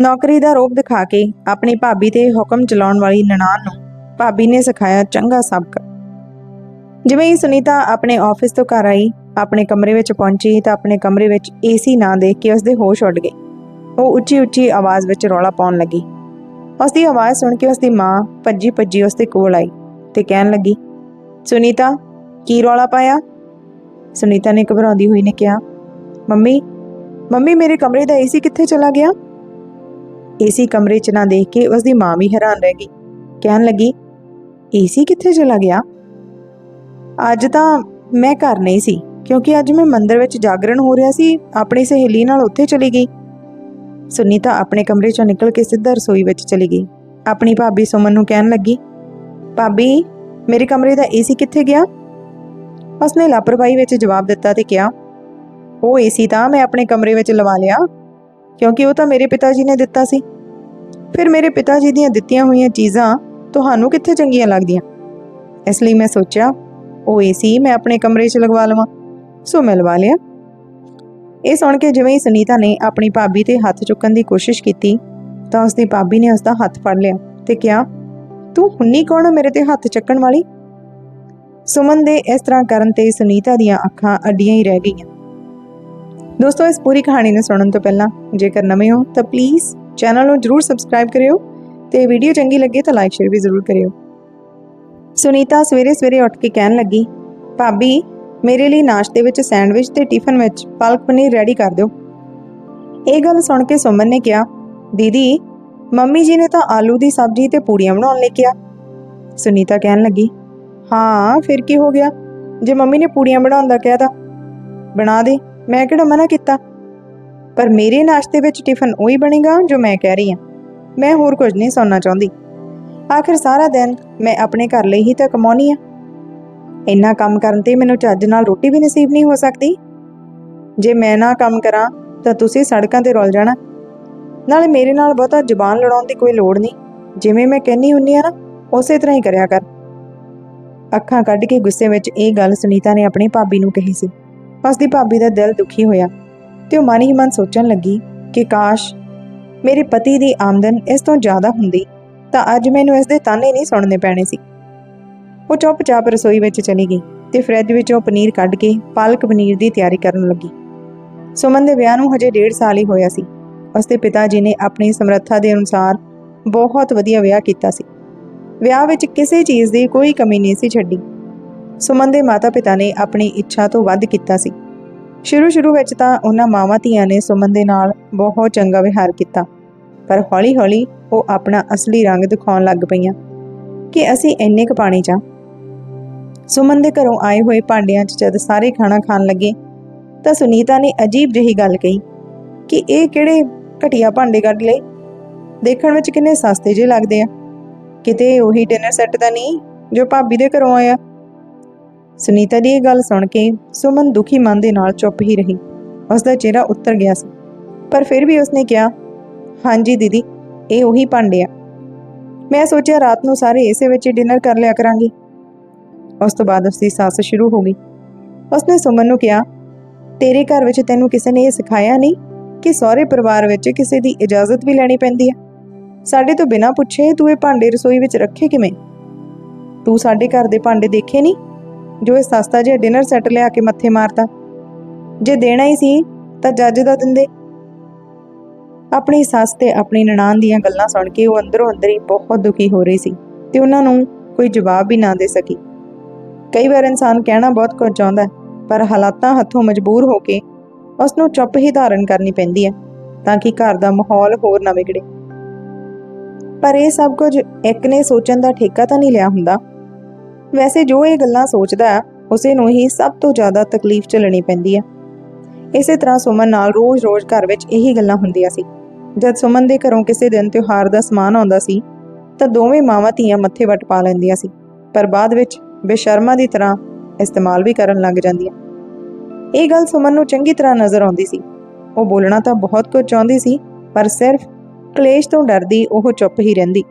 ਨੌਕਰੀ ਦਾ ਰੋਪ ਦਿਖਾ ਕੇ ਆਪਣੀ ਭਾਬੀ ਤੇ ਹੁਕਮ ਚਲਾਉਣ ਵਾਲੀ ਨਨਾਣ ਨੂੰ ਭਾਬੀ ਨੇ ਸਿਖਾਇਆ ਚੰਗਾ ਸਬਕ। ਜਿਵੇਂ ਹੀ ਸੁਨੀਤਾ ਆਪਣੇ ਆਫਿਸ ਤੋਂ ਘਰ ਆਈ, ਆਪਣੇ ਕਮਰੇ ਵਿੱਚ ਪਹੁੰਚੀ ਤਾਂ ਆਪਣੇ ਕਮਰੇ ਵਿੱਚ ਏਸੀ ਨਾ ਦੇਖ ਕੇ ਉਸਦੇ ਹੋਸ਼ ਉੱਡ ਗਏ। ਉਹ ਉੱਚੀ ਉੱਚੀ ਆਵਾਜ਼ ਵਿੱਚ ਰੌਲਾ ਪਾਉਣ ਲੱਗੀ। ਉਸਦੀ ਆਵਾਜ਼ ਸੁਣ ਕੇ ਉਸਦੀ ਮਾਂ ਭੱਜੀ ਭੱਜੀ ਉਸਦੇ ਕੋਲ ਆਈ ਤੇ ਕਹਿਣ ਲੱਗੀ, ਸੁਨੀਤਾ, ਕੀ ਰੌਲਾ ਪਾਇਆ? ਸੁਨੀਤਾ ਨੇ ਘਬਰਾਉਂਦੀ ਹੋਈ ਨੇ ਕਿਹਾ, ਮੰਮੀ ਮੰਮੀ, ਮੇਰੇ ਕਮਰੇ ਦਾ ਏਸੀ ਕਿੱਥੇ ਚਲਾ ਗਿਆ? ਏਸੀ ਕਮਰੇ 'ਚ ਨਾ ਦੇਖ ਕੇ ਉਸਦੀ ਮਾਂ ਵੀ ਹੈਰਾਨ ਰਹਿ ਗਈ। ਕਹਿਣ ਲੱਗੀ, ਏਸੀ ਕਿੱਥੇ ਚਲਾ ਗਿਆ? ਅੱਜ ਤਾਂ ਮੈਂ ਘਰ ਨਹੀਂ ਸੀ, ਕਿਉਂਕਿ ਅੱਜ ਮੈਂ ਮੰਦਰ ਵਿੱਚ ਜਾਗਰਣ ਹੋ ਰਿਹਾ ਸੀ, ਆਪਣੀ ਸਹੇਲੀ ਨਾਲ ਉੱਥੇ ਚਲੀ ਗਈ। ਸੁਨੀਤਾ ਆਪਣੇ ਕਮਰੇ 'ਚੋਂ ਨਿਕਲ ਕੇ ਸਿੱਧਾ ਰਸੋਈ ਵਿੱਚ ਚਲੀ ਗਈ। ਆਪਣੀ ਭਾਬੀ ਸੁਮਨ ਨੂੰ ਕਹਿਣ ਲੱਗੀ, ਭਾਬੀ, ਮੇਰੇ ਕਮਰੇ ਦਾ ਏਸੀ ਕਿੱਥੇ ਗਿਆ? ਉਸਨੇ ਲਾਪਰਵਾਹੀ ਵਿੱਚ ਜਵਾਬ ਦਿੱਤਾ ਤੇ ਕਿਹਾ, ਉਹ ਏਸੀ ਤਾਂ ਮੈਂ ਆਪਣੇ ਕਮਰੇ ਵਿੱਚ ਲਵਾ ਲਿਆ। ਕਿਉਂਕਿ ਉਹ ਤਾਂ ਮੇਰੇ ਪਿਤਾ ਜੀ ਨੇ ਦਿੱਤਾ ਸੀ। ਫਿਰ ਮੇਰੇ ਪਿਤਾ ਜੀ ਦੀਆਂ ਦਿੱਤੀਆਂ ਹੋਈਆਂ ਚੀਜ਼ਾਂ ਤੁਹਾਨੂੰ ਕਿੱਥੇ ਚੰਗੀਆਂ ਲੱਗਦੀਆਂ? ਇਸ ਲਈ ਮੈਂ ਸੋਚਿਆ, ਉਹ ਏਸੀ ਮੈਂ ਆਪਣੇ ਕਮਰੇ 'ਚ ਲਗਵਾ ਲਵਾਂ। ਸੋ ਮੈਂ ਲਵਾ ਲਿਆ। ਇਹ ਸੁਣ ਕੇ ਜਿਵੇਂ ਹੀ ਸੁਨੀਤਾ ਨੇ ਆਪਣੀ ਭਾਬੀ ਤੇ ਹੱਥ ਚੁੱਕਣ ਦੀ ਕੋਸ਼ਿਸ਼ ਕੀਤੀ, ਤਾਂ ਉਸਦੀ ਭਾਬੀ ਨੇ ਉਸਦਾ ਹੱਥ ਫੜ ਲਿਆ ਤੇ ਕਿਹਾ, ਤੂੰ ਹੁੰਨੀ ਕੌਣ ਆ ਮੇਰੇ ਤੇ ਹੱਥ ਚੱਕਣ ਵਾਲੀ? ਸੁਮਨ ਦੇ ਇਸ ਤਰ੍ਹਾਂ ਕਰਨ ਤੇ ਸੁਨੀਤਾ ਦੀਆਂ ਅੱਖਾਂ ਅੱਡੀਆਂ ਹੀ ਰਹਿ ਗਈਆਂ। ਦੋਸਤੋ, ਇਸ ਪੂਰੀ ਕਹਾਣੀ ਨੂੰ ਸੁਣਨ ਤੋਂ ਪਹਿਲਾਂ ਜੇਕਰ ਨਵੇਂ ਹੋ, ਤਾਂ ਪਲੀਜ਼ ਚੈਨਲ ਨੂੰ ਜਰੂਰ ਸਬਸਕ੍ਰਾਈਬ ਕਰਿਓ ਤੇ ਵੀਡੀਓ ਚੰਗੀ ਲੱਗੇ ਤਾਂ ਲਾਈਕ ਸ਼ੇਅਰ ਵੀ ਜ਼ਰੂਰ ਕਰਿਓ। ਸੁਨੀਤਾ ਸਵੇਰੇ ਸਵੇਰੇ ਉੱਠ ਕੇ ਕਹਿਣ ਲੱਗੀ, ਭਾਬੀ, ਮੇਰੇ ਲਈ ਨਾਸ਼ਤੇ ਵਿੱਚ ਸੈਂਡਵਿਚ ਤੇ ਟਿਫਨ ਵਿੱਚ ਪਾਲਕ ਪਨੀਰ ਰੈਡੀ ਕਰ ਦਿਓ। ਇਹ ਗੱਲ ਸੁਣ ਕੇ ਸੁਮਨ ਨੇ ਕਿਹਾ, ਦੀਦੀ, ਮੰਮੀ ਜੀ ਨੇ ਤਾਂ ਆਲੂ ਦੀ ਸਬਜ਼ੀ ਤੇ ਪੂੜੀਆਂ ਬਣਾਉਣ ਲਈ ਕਿਹਾ। ਸੁਨੀਤਾ ਕਹਿਣ ਲੱਗੀ, ਹਾਂ, ਫਿਰ ਕੀ ਹੋ ਗਿਆ? ਜੇ ਮੰਮੀ ਨੇ ਪੂੜੀਆਂ ਬਣਾਉਣ ਦਾ ਕਿਹਾ ਤਾਂ? ਬਣਾ ਦੇ। ਮੈਂ ਕਿਹੜਾ ਮਨਾ ਕੀਤਾ? ਪਰ ਮੇਰੇ ਨਾਸ਼ਤੇ ਵਿੱਚ ਟਿਫਨ ਉਹੀ ਬਣੇਗਾ ਜੋ ਮੈਂ ਕਹਿ ਰਹੀ ਹਾਂ। ਮੈਂ ਹੋਰ ਕੁਝ ਨਹੀਂ ਸੁਣਨਾ ਚਾਹੁੰਦੀ। ਆਖਿਰ ਸਾਰਾ ਦਿਨ ਮੈਂ ਆਪਣੇ ਘਰ ਲਈ ਹੀ ਤਾਂ ਕਮਾਉਣੀ ਆ। ਇੰਨਾ ਕੰਮ ਕਰਨ ਤੇ ਮੈਨੂੰ ਚੱਜ ਨਾਲ ਰੋਟੀ ਵੀ ਨਸੀਬ ਨਹੀਂ ਹੋ ਸਕਦੀ। ਜੇ ਮੈਂ ਨਾ ਕੰਮ ਕਰਾਂ, ਤਾਂ ਤੁਸੀਂ ਸੜਕਾਂ ਤੇ ਰੁਲ ਜਾਣਾ। ਨਾਲੇ ਮੇਰੇ ਨਾਲ ਬਹੁਤਾ ਜ਼ੁਬਾਨ ਲੜਾਉਣ ਦੀ ਕੋਈ ਲੋੜ ਨਹੀਂ। ਜਿਵੇਂ ਮੈਂ ਕਹਿੰਨੀ ਹੁੰਨੀ ਆ ਨਾ, ਉਸੇ ਤਰ੍ਹਾਂ ਹੀ ਕਰਿਆ ਕਰ। ਅੱਖਾਂ ਕੱਢ ਕੇ ਗੁੱਸੇ ਵਿੱਚ ਇਹ ਗੱਲ ਸੁਨੀਤਾ ਨੇ ਆਪਣੀ ਭਾਬੀ ਨੂੰ ਕਹੀ ਸੀ। ਉਸਦੀ ਭਾਬੀ ਦਾ ਦਿਲ ਦੁਖੀ ਹੋਇਆ ਤੇ ਉਹ ਮਨ ਹੀ ਮਨ ਸੋਚਣ ਲੱਗੀ ਕਿ ਕਾਸ਼ ਮੇਰੇ ਪਤੀ ਦੀ ਆਮਦਨ ਇਸ ਤੋਂ ਜ਼ਿਆਦਾ ਹੁੰਦੀ ਤਾਂ ਅੱਜ ਮੈਨੂੰ ਇਸ ਦੇ ਤਾਨੇ ਨਹੀਂ ਸੁਣਨੇ ਪੈਣੇ ਸੀ। ਉਹ ਚੁੱਪਚਾਪ ਰਸੋਈ ਵਿੱਚ ਚਲੀ ਗਈ ਤੇ ਫਰਿੱਜ ਵਿੱਚੋਂ ਪਨੀਰ ਕੱਢ ਕੇ ਪਾਲਕ ਪਨੀਰ ਦੀ ਤਿਆਰੀ ਕਰਨ ਲੱਗੀ। ਸੁਮਨ ਦੇ ਵਿਆਹ ਨੂੰ ਹਜੇ ਡੇਢ ਸਾਲ ਹੀ ਹੋਇਆ ਸੀ। ਉਸਦੇ ਪਿਤਾ ਜੀ ਨੇ ਆਪਣੀ ਸਮਰੱਥਾ ਦੇ ਅਨੁਸਾਰ ਬਹੁਤ ਵਧੀਆ ਵਿਆਹ ਕੀਤਾ ਸੀ। ਵਿਆਹ ਵਿੱਚ ਕਿਸੇ ਚੀਜ਼ ਦੀ ਕੋਈ ਕਮੀ ਨਹੀਂ ਸੀ ਛੱਡੀ। ਸੁਮਨ ਦੇ ਮਾਤਾ-ਪਿਤਾ ਨੇ ਆਪਣੀ ਇੱਛਾ ਤੋਂ ਵੱਧ ਕੀਤਾ ਸੀ। ਸ਼ੁਰੂ-ਸ਼ੁਰੂ ਵਿੱਚ ਤਾਂ ਉਹਨਾਂ ਮਾਵਾਂ ਧੀਆਂ ਨੇ ਸੁਮਨ ਦੇ ਨਾਲ ਬਹੁਤ ਚੰਗਾ ਵਿਹਾਰ ਕੀਤਾ, ਪਰ ਹੌਲੀ-ਹੌਲੀ ਉਹ ਆਪਣਾ ਅਸਲੀ ਰੰਗ ਦਿਖਾਉਣ ਲੱਗ ਪਈਆਂ ਕਿ ਅਸੀਂ ਇੰਨੇ ਕੁ ਪਾਣੀ 'ਚ ਸੁਮਨ ਦੇ ਘਰੋਂ ਆਏ ਹੋਏ ਭਾਂਡਿਆਂ 'ਚ ਜਦ ਸਾਰੇ ਖਾਣਾ ਖਾਣ ਲੱਗੇ, ਤਾਂ ਸੁਨੀਤਾ ਨੇ ਅਜੀਬ ਜਿਹੀ ਗੱਲ ਕਹੀ ਕਿ ਇਹ ਕਿਹੜੇ ਘਟੀਆ ਭਾਂਡੇ ਕੱਢ ਲਏ? ਦੇਖਣ ਵਿੱਚ ਕਿੰਨੇ ਸਸਤੇ ਜਿਹੇ ਲੱਗਦੇ ਆ। ਕਿਤੇ ਉਹੀ ਡਿਨਰ ਸੈੱਟ ਤਾਂ ਨਹੀਂ ਜੋ ਭਾਬੀ ਦੇ ਘਰੋਂ ਆਇਆ। ਸੁਨੀਤਾ ਦੀ ਇਹ ਗੱਲ ਸੁਣ ਕੇ ਸੁਮਨ ਦੁਖੀ ਮਨ ਦੇ ਨਾਲ ਚੁੱਪ ਹੀ ਰਹੀ। ਉਸ ਦਾ ਚਿਹਰਾ ਉੱਤਰ ਗਿਆ ਸੀ। ਪਰ ਫਿਰ ਵੀ ਉਸਨੇ ਕਿਹਾ, ਹਾਂਜੀ ਦੀਦੀ, ਇਹ ਉਹੀ ਭਾਂਡੇ ਆ। ਮੈਂ ਸੋਚਿਆ ਰਾਤ ਨੂੰ ਸਾਰੇ ਇਸੇ ਵਿੱਚ ਡਿਨਰ ਕਰ ਲਿਆ ਕਰਾਂਗੇ। ਉਸ ਤੋਂ ਬਾਅਦ ਉਸਦੀ ਸੱਸ ਸ਼ੁਰੂ ਹੋ ਗਈ। ਉਸਨੇ ਸੁਮਨ ਨੂੰ ਕਿਹਾ, ਤੇਰੇ ਘਰ ਵਿੱਚ ਤੈਨੂੰ ਕਿਸੇ ਨੇ ਇਹ ਸਿਖਾਇਆ ਨਹੀਂ ਕਿ ਸਹੁਰੇ ਪਰਿਵਾਰ ਵਿੱਚ ਕਿਸੇ ਦੀ ਇਜਾਜ਼ਤ ਵੀ ਲੈਣੀ ਪੈਂਦੀ ਹੈ? ਸਾਡੇ ਤੋਂ ਬਿਨਾਂ ਪੁੱਛੇ ਤੂੰ ਇਹ ਭਾਂਡੇ ਰਸੋਈ ਵਿੱਚ ਰੱਖੇ ਕਿਵੇਂ? ਤੂੰ ਸਾਡੇ ਘਰ ਦੇ ਭਾਂਡੇ ਦੇਖੇ ਨਹੀਂ? ਜੋ ਇਹ ਸਸਤਾ ਜਿਹਾ ਡਿਨਰ ਸੈੱਟ ਲਿਆ ਕੇ ਮੱਥੇ ਮਾਰਦਾ ਜੇ ਦੇਣਾ ਹੀ ਸੀ, ਤਾਂ ਜੱਜ ਦਾ ਦਿੰਦੇ। ਆਪਣੀ ਸੱਸ ਤੇ ਆਪਣੀ ਨਨਾਣ ਦੀਆਂ ਗੱਲਾਂ ਸੁਣ ਕੇ ਉਹ ਅੰਦਰੋਂ ਅੰਦਰ ਹੀ ਬਹੁਤ ਦੁਖੀ ਹੋ ਰਹੀ ਸੀ ਤੇ ਉਹਨਾਂ ਨੂੰ ਕੋਈ ਜਵਾਬ ਵੀ ਨਾ ਦੇ ਸਕੀ। ਕਈ ਵਾਰ ਇਨਸਾਨ ਕਹਿਣਾ ਬਹੁਤ ਕੁਝ ਚਾਹੁੰਦਾ ਪਰ ਹਾਲਾਤਾਂ ਹੱਥੋਂ ਮਜਬੂਰ ਹੋ ਕੇ ਉਸ ਨੂੰ ਚੁੱਪ ਹੀ ਧਾਰਨ ਕਰਨੀ ਪੈਂਦੀ ਹੈ, ਤਾਂ ਕਿ ਘਰ ਦਾ ਮਾਹੌਲ ਹੋਰ ਨਾ ਵਿਗੜੇ। ਪਰ ਇਹ ਸਭ ਕੁਝ ਇੱਕ ਨੇ ਸੋਚਣ ਦਾ ਠੇਕਾ ਤਾਂ ਨਹੀਂ ਲਿਆ ਹੁੰਦਾ। ਵੈਸੇ ਜੋ ਇਹ ਗੱਲਾਂ ਸੋਚਦਾ ਹੈ, ਉਸੇ ਨੂੰ ਹੀ ਸਭ ਤੋਂ ਜ਼ਿਆਦਾ ਤਕਲੀਫ ਝੱਲਣੀ ਪੈਂਦੀ ਹੈ। ਇਸੇ ਤਰ੍ਹਾਂ ਸੁਮਨ ਨਾਲ ਰੋਜ਼-ਰੋਜ਼ ਘਰ ਵਿੱਚ ਇਹੀ ਗੱਲਾਂ ਹੁੰਦੀਆਂ ਸੀ। ਜਦ ਸੁਮਨ ਦੇ ਘਰੋਂ ਕਿਸੇ ਦਿਨ ਤਿਉਹਾਰ ਦਾ ਸਮਾਨ ਆਉਂਦਾ ਸੀ, ਤਾਂ ਦੋਵੇਂ ਮਾਵਾਂ ਧੀਆਂ ਮੱਥੇ ਵੱਟ ਪਾ ਲੈਂਦੀਆਂ ਸੀ, ਪਰ ਬਾਅਦ ਵਿੱਚ ਬੇਸ਼ਰਮਾ ਦੀ ਤਰ੍ਹਾਂ ਇਸਤੇਮਾਲ ਵੀ ਕਰਨ ਲੱਗ ਜਾਂਦੀਆਂ। ਇਹ ਗੱਲ ਸੁਮਨ ਨੂੰ ਚੰਗੀ ਤਰ੍ਹਾਂ ਨਜ਼ਰ ਆਉਂਦੀ ਸੀ। ਉਹ ਬੋਲਣਾ ਤਾਂ ਬਹੁਤ ਕੁਝ ਚਾਹੁੰਦੀ ਸੀ, ਪਰ ਸਿਰਫ ਕਲੇਸ਼ ਤੋਂ ਡਰਦੀ ਉਹ ਚੁੱਪ ਹੀ ਰਹਿੰਦੀ।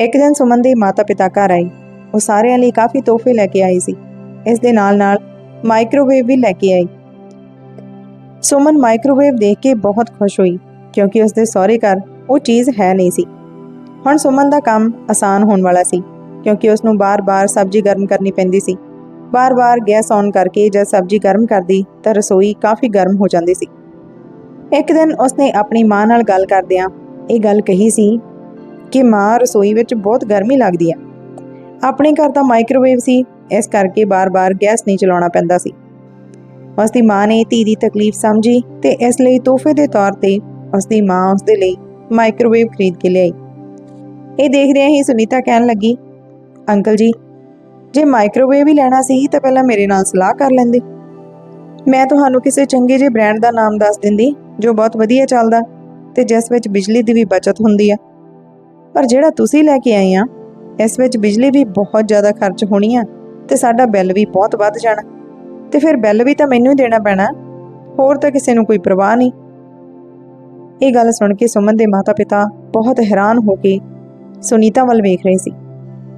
ਇੱਕ ਦਿਨ ਸੁਮਨ ਦੇ ਮਾਤਾ-ਪਿਤਾ ਘਰ ਆਏ। ਉਹ ਸਾਰਿਆਂ ਲਈ ਕਾਫੀ ਤੋਹਫੇ ਲੈ ਕੇ ਆਈ ਸੀ। ਇਸ ਦੇ ਨਾਲ-ਨਾਲ ਮਾਈਕ੍ਰੋਵੇਵ ਵੀ ਲੈ ਕੇ ਆਈ ਸੁਮਨ ਮਾਈਕ੍ਰੋਵੇਵ ਦੇਖ ਕੇ ਬਹੁਤ ਖੁਸ਼ ਹੋਈ, ਕਿਉਂਕਿ ਉਸਦੇ ਸਹੁਰੇ ਘਰ ਉਹ ਚੀਜ਼ ਹੈ ਨਹੀਂ ਸੀ। ਹੁਣ ਸੁਮਨ ਦਾ ਕੰਮ ਆਸਾਨ ਹੋਣ ਵਾਲਾ ਸੀ, ਕਿਉਂਕਿ ਉਸ ਨੂੰ ਬਾਰ-ਬਾਰ ਸਬਜ਼ੀ ਗਰਮ ਕਰਨੀ ਪੈਂਦੀ ਸੀ। ਬਾਰ-ਬਾਰ ਗੈਸ ਔਨ ਕਰਕੇ ਜਦ ਸਬਜ਼ੀ ਗਰਮ ਕਰਦੀ, ਤਾਂ ਰਸੋਈ ਕਾਫੀ ਗਰਮ ਹੋ ਜਾਂਦੀ ਸੀ। ਇੱਕ ਦਿਨ ਉਸਨੇ ਆਪਣੀ ਮਾਂ ਨਾਲ ਗੱਲ ਕਰਦਿਆਂ ਇਹ ਗੱਲ ਕਹੀ ਸੀ ਕਿ ਮਾਂ ਰਸੋਈ ਵਿੱਚ ਬਹੁਤ ਗਰਮੀ ਲੱਗਦੀ ਹੈ। ਆਪਣੇ ਘਰ ਦਾ ਮਾਈਕ੍ਰੋਵੇਵ ਸੀ, ਇਸ ਕਰਕੇ ਬਾਰ-ਬਾਰ ਗੈਸ ਨਹੀਂ ਚਲਾਉਣਾ ਪੈਂਦਾ ਸੀ। ਉਸ ਦੀ ਮਾਂ ਨੇ ਧੀ ਦੀ ਤਕਲੀਫ ਸਮਝੀ ਤੇ ਇਸ ਲਈ ਤੋਹਫੇ ਦੇ ਤੌਰ ਤੇ ਉਸ ਦੀ ਮਾਂ ਉਸ ਦੇ ਲਈ ਮਾਈਕ੍ਰੋਵੇਵ ਖਰੀਦ ਕੇ ਲਿਆਈ। ਇਹ ਦੇਖਦਿਆਂ ਹੀ ਸੁਨੀਤਾ ਕਹਿਣ ਲੱਗੀ, ਅੰਕਲ ਜੀ, ਜੇ ਮਾਈਕ੍ਰੋਵੇਵ ਹੀ ਲੈਣਾ ਸੀ ਤਾਂ ਪਹਿਲਾਂ ਮੇਰੇ ਨਾਲ ਸਲਾਹ ਕਰ ਲੈਂਦੇ। ਮੈਂ ਤੁਹਾਨੂੰ ਕਿਸੇ ਚੰਗੇ ਜਿਹੇ ਬ੍ਰਾਂਡ ਦਾ ਨਾਮ ਦੱਸ ਦਿੰਦੀ, ਜੋ ਬਹੁਤ ਵਧੀਆ ਚੱਲਦਾ ਤੇ ਜਿਸ ਵਿੱਚ ਬਿਜਲੀ ਦੀ ਵੀ ਬਚਤ ਹੁੰਦੀ ਆ। ਪਰ ਜਿਹੜਾ ਤੁਸੀਂ ਲੈ ਕੇ ਆਏ ਆ ਇਸ ਵਿੱਚ ਬਿਜਲੀ ਵੀ ਬਹੁਤ ਜ਼ਿਆਦਾ ਖਰਚ ਹੋਣੀ ਆ ਤੇ ਸਾਡਾ ਬਿੱਲ ਵੀ ਬਹੁਤ ਵੱਧ ਜਾਣਾ। ਤੇ ਫਿਰ ਬਿੱਲ ਵੀ ਤਾਂ ਮੈਨੂੰ ਹੀ ਦੇਣਾ ਪੈਣਾ, ਹੋਰ ਤਾਂ ਕਿਸੇ ਨੂੰ ਕੋਈ ਪਰਵਾਹ ਨਹੀਂ। ਇਹ ਗੱਲ ਸੁਣ ਕੇ ਸੁਮਨ ਦੇ ਮਾਤਾ-ਪਿਤਾ ਬਹੁਤ ਹੈਰਾਨ ਹੋ ਕੇ ਸੁਨੀਤਾ ਵੱਲ ਵੇਖ ਰਹੇ ਸੀ।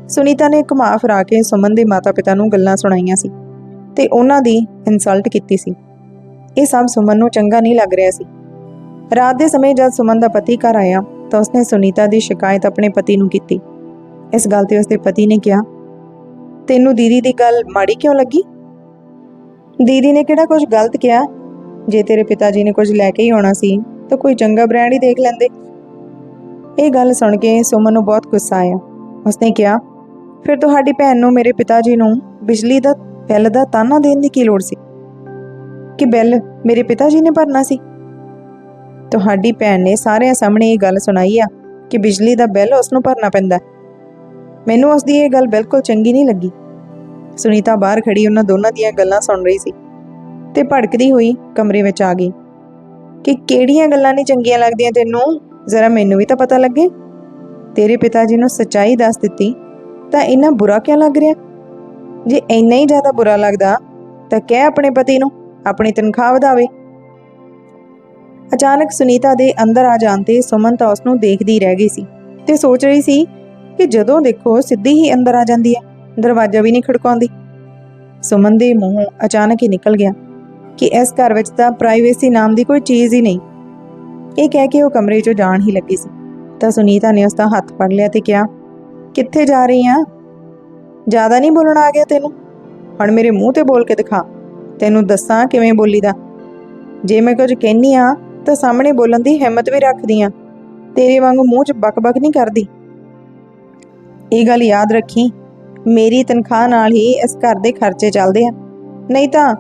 ਸੁਨੀਤਾ ਨੇ ਘੁਮਾ ਫਰਾ ਕੇ ਸੁਮਨ ਦੇ ਮਾਤਾ-ਪਿਤਾ ਨੂੰ ਗੱਲਾਂ ਸੁਣਾਈਆਂ ਸੀ ਤੇ ਉਹਨਾਂ ਦੀ ਇਨਸਲਟ ਕੀਤੀ ਸੀ। ਇਹ ਸਭ ਸੁਮਨ ਨੂੰ ਚੰਗਾ ਨਹੀਂ ਲੱਗ ਰਿਹਾ ਸੀ। ਰਾਤ ਦੇ ਸਮੇਂ ਜਦ ਸੁਮਨ ਦਾ ਪਤੀ ਘਰ ਆਇਆ ਤਾਂ ਉਸਨੇ ਸੁਨੀਤਾ ਦੀ ਸ਼ਿਕਾਇਤ ਆਪਣੇ ਪਤੀ ਨੂੰ ਕੀਤੀ। ਇਸ ਗੱਲ ਤੇ ਉਸਦੇ ਪਤੀ ਨੇ ਕਿਹਾ, ਤੈਨੂੰ ਦੀਦੀ ਦੀ ਗੱਲ ਮਾੜੀ ਕਿਉਂ ਲੱਗੀ? ਦੀਦੀ ਨੇ ਕਿਹੜਾ ਕੁਝ ਗਲਤ ਕਿਹਾ? ਜੇ ਤੇਰੇ ਪਿਤਾ ਜੀ ਨੇ ਕੁਝ ਲੈ ਕੇ ਹੀ ਆਉਣਾ ਸੀ, ਤਾਂ ਕੋਈ ਚੰਗਾ ਬ੍ਰਾਂਡ ਹੀ ਦੇਖ ਲੈਂਦੇ। ਇਹ ਗੱਲ ਸੁਣ ਕੇ ਸੁਮਨ ਨੂੰ ਬਹੁਤ ਗੁੱਸਾ ਆਇਆ। ਉਸਨੇ ਕਿਹਾ, ਫਿਰ ਤੁਹਾਡੀ ਭੈਣ ਨੂੰ ਮੇਰੇ ਪਿਤਾ ਜੀ ਨੂੰ ਬਿਜਲੀ ਦਾ, ਬਿੱਲ ਦਾ ਤਾਨਾ ਦੇਣ ਦੀ ਕੀ ਲੋੜ ਸੀ? ਕਿ ਬਿੱਲ ਮੇਰੇ ਪਿਤਾ ਜੀ ਨੇ ਭਰਨਾ ਸੀ? ਤੁਹਾਡੀ ਭੈਣ ਨੇ ਸਾਰਿਆਂ ਸਾਹਮਣੇ ਇਹ ਗੱਲ ਸੁਣਾਈ ਆ ਕਿ ਬਿਜਲੀ ਦਾ ਬਿੱਲ ਉਸ ਨੂੰ ਭਰਨਾ ਪੈਂਦਾ। ਮੈਨੂੰ ਉਸ ਦੀ ਇਹ ਗੱਲ ਬਿਲਕੁਲ ਚੰਗੀ ਨਹੀਂ ਲੱਗੀ। ਸੁਨੀਤਾ ਬਾਹਰ ਖੜੀ ਉਹਨਾਂ ਦੋਨਾਂ ਦੀਆਂ ਗੱਲਾਂ ਸੁਣ ਰਹੀ ਸੀ ਤੇ ਭੜਕਦੀ ਹੋਈ ਕਮਰੇ ਵਿੱਚ ਆ ਗਈ। ਕਿ ਕਿਹੜੀਆਂ ਗੱਲਾਂ ਨਹੀਂ ਚੰਗੀਆਂ ਲੱਗਦੀਆਂ ਤੈਨੂੰ? ਜ਼ਰਾ ਮੈਨੂੰ ਵੀ ਤਾਂ ਪਤਾ ਲੱਗੇ। ਤੇਰੇ ਪਿਤਾ ਜੀ ਨੂੰ ਸੱਚਾਈ ਦੱਸ ਦਿੱਤੀ ਤਾਂ ਇੰਨਾ ਬੁਰਾ ਕਿਉਂ ਲੱਗ ਰਿਹਾ? ਜੇ ਇੰਨਾ ਹੀ ਜ਼ਿਆਦਾ ਬੁਰਾ ਲੱਗਦਾ ਤਾਂ ਕਹਿ ਆਪਣੇ ਪਤੀ ਨੂੰ ਆਪਣੀ ਤਨਖਾਹ ਵਧਾਵੇ। ਅਚਾਨਕ ਸੁਨੀਤਾ ਦੇ ਅੰਦਰ ਆ ਜਾਣ ਤੇ ਸੁਮਨ ਤਾਂ ਉਸ ਨੂੰ ਦੇਖਦੀ ਰਹਿ ਗਈ ਸੀ ਤੇ ਸੋਚ ਰਹੀ ਸੀ ਕਿ ਜਦੋਂ ਦੇਖੋ ਸਿੱਧੀ ਹੀ ਅੰਦਰ ਆ ਜਾਂਦੀ ਹੈ, ਦਰਵਾਜ਼ਾ ਵੀ ਨਹੀਂ ਖੜਕਾਉਂਦੀ। ਸੁਮਨ ਦੇ ਮੂੰਹੋਂ ਅਚਾਨਕ ਹੀ ਨਿਕਲ ਗਿਆ ਕਿ ਇਸ ਘਰ ਵਿੱਚ ਤਾਂ ਪ੍ਰਾਈਵੇਸੀ ਨਾਮ ਦੀ ਕੋਈ ਚੀਜ਼ ਹੀ ਨਹੀਂ। ਇਹ ਕਹਿ ਕੇ ਉਹ ਕਮਰੇ 'ਚੋਂ ਜਾਣ ਹੀ ਲੱਗੀ ਸੀ। ਤਾਂ ਸੁਨੀਤਾ ਨੇ ਉਸ ਦਾ ਹੱਥ ਫੜ ਲਿਆ ਤੇ ਕਿਹਾ, ਕਿੱਥੇ ਜਾ ਰਹੀ ਆ? ਜ਼ਿਆਦਾ ਨਹੀਂ ਬੋਲਣਾ ਆ ਗਿਆ ਤੈਨੂੰ? ਹੁਣ ਮੇਰੇ ਮੂੰਹ ਤੇ ਬੋਲ ਕੇ ਦਿਖਾ, ਤੈਨੂੰ ਦੱਸਾਂ ਕਿਵੇਂ ਬੋਲੀਦਾ? ਜੇ ਮੈਂ ਕੁਝ ਕਹਿਨੀ ਆ, ਤਾਂ ਸਾਹਮਣੇ ਬੋਲਣ ਦੀ ਹਿੰਮਤ ਵੀ ਰੱਖਦੀ ਆ। ਤੇਰੇ ਵਾਂਗੂ ਮੂੰਹ 'ਚ ਬਕ-ਬਕ ਨਹੀਂ ਕਰਦੀ। ਇਹ ਗੱਲ ਯਾਦ ਰੱਖੀ। ਮੇਰੀ ਤਨਖਾਹ ਨਾਲ ਹੀ ਇਸ ਘਰ ਦੇ ਖਰਚੇ ਚੱਲਦੇ ਆ। ਨਹੀਂ ਤਾਂ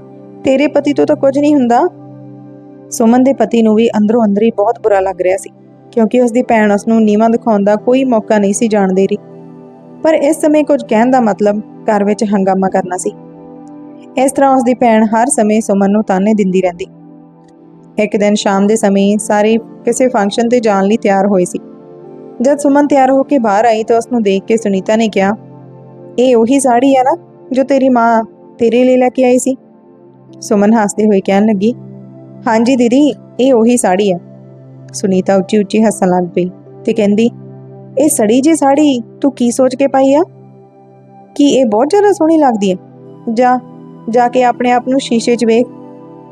ਤੇਰੇ ਪਤੀ ਤੋਂ ਤਾਂ ਕੁਝ ਨਹੀਂ ਹੁੰਦਾ। ਸੁਮਨ ਦੇ ਪਤੀ ਨੂੰ ਵੀ ਅੰਦਰੋਂ ਅੰਦਰ ਹੀ ਬਹੁਤ ਬੁਰਾ ਲੱਗ ਰਿਹਾ ਸੀ, ਕਿਉਂਕਿ ਉਸ ਦੀ ਭੈਣ ਉਸ ਨੂੰ ਨੀਵਾਂ ਦਿਖਾਉਣ ਦਾ ਕੋਈ ਮੌਕਾ ਨਹੀਂ ਸੀ ਜਾਣ ਦੇ ਰਹੀ। ਪਰ ਇਸ ਸਮੇਂ ਕੁਝ ਕਹਿਣ ਦਾ ਮਤਲਬ ਘਰ ਵਿੱਚ ਹੰਗਾਮਾ ਕਰਨਾ ਸੀ। ਇਸ ਤਰ੍ਹਾਂ ਉਸ ਦੀ ਭੈਣ ਹਰ ਸਮੇਂ ਸੁਮਨ ਨੂੰ ਤਾਨੇ ਦਿੰਦੀ ਰਹਿੰਦੀ। ਇੱਕ ਦਿਨ ਸ਼ਾਮ ਦੇ ਸਮੇਂ ਸਾਰੇ ਕਿਸੇ ਫੰਕਸ਼ਨ ਤੇ ਜਾਣ ਲਈ ਤਿਆਰ ਹੋਏ ਸੀ। ਜਦ ਸੁਮਨ ਤਿਆਰ ਹੋ ਕੇ ਬਾਹਰ ਆਈ ਤਾਂ ਉਸ ਨੂੰ ਦੇਖ ਕੇ ਸੁਨੀਤਾ ਨੇ ਕਿਹਾ, ਇਹ ਉਹੀ ਸਾੜੀ ਆ ਨਾ ਜੋ ਤੇਰੀ ਮਾਂ ਤੇਰੇ ਲਈ ਲੈ ਕੇ ਆਈ ਸੀ? ਸੁਮਨ ਹੱਸਦੇ ਹੋਏ ਕਹਿਣ ਲੱਗੀ, ਹਾਂਜੀ ਦੀਦੀ, ਇਹ ਉਹੀ ਸਾੜੀ ਹੈ ਸੁਨੀਤਾ ਉੱਚੀ ਉੱਚੀ ਹੱਸਣ ਲੱਗ ਪਈ ਤੇ ਕਹਿੰਦੀ, ਇਹ ਸੜੀ ਜੀ ਸਾੜੀ ਤੂੰ ਕੀ ਸੋਚ ਕੇ ਪਾਈ ਆ? ਕੀ ਇਹ ਬਹੁਤ ਜ਼ਿਆਦਾ ਸੋਹਣੀ ਲੱਗਦੀ ਹੈ ਜਾ ਜਾ ਕੇ ਆਪਣੇ ਆਪ ਨੂੰ ਸ਼ੀਸ਼ੇ 'ਚ ਵੇਖ।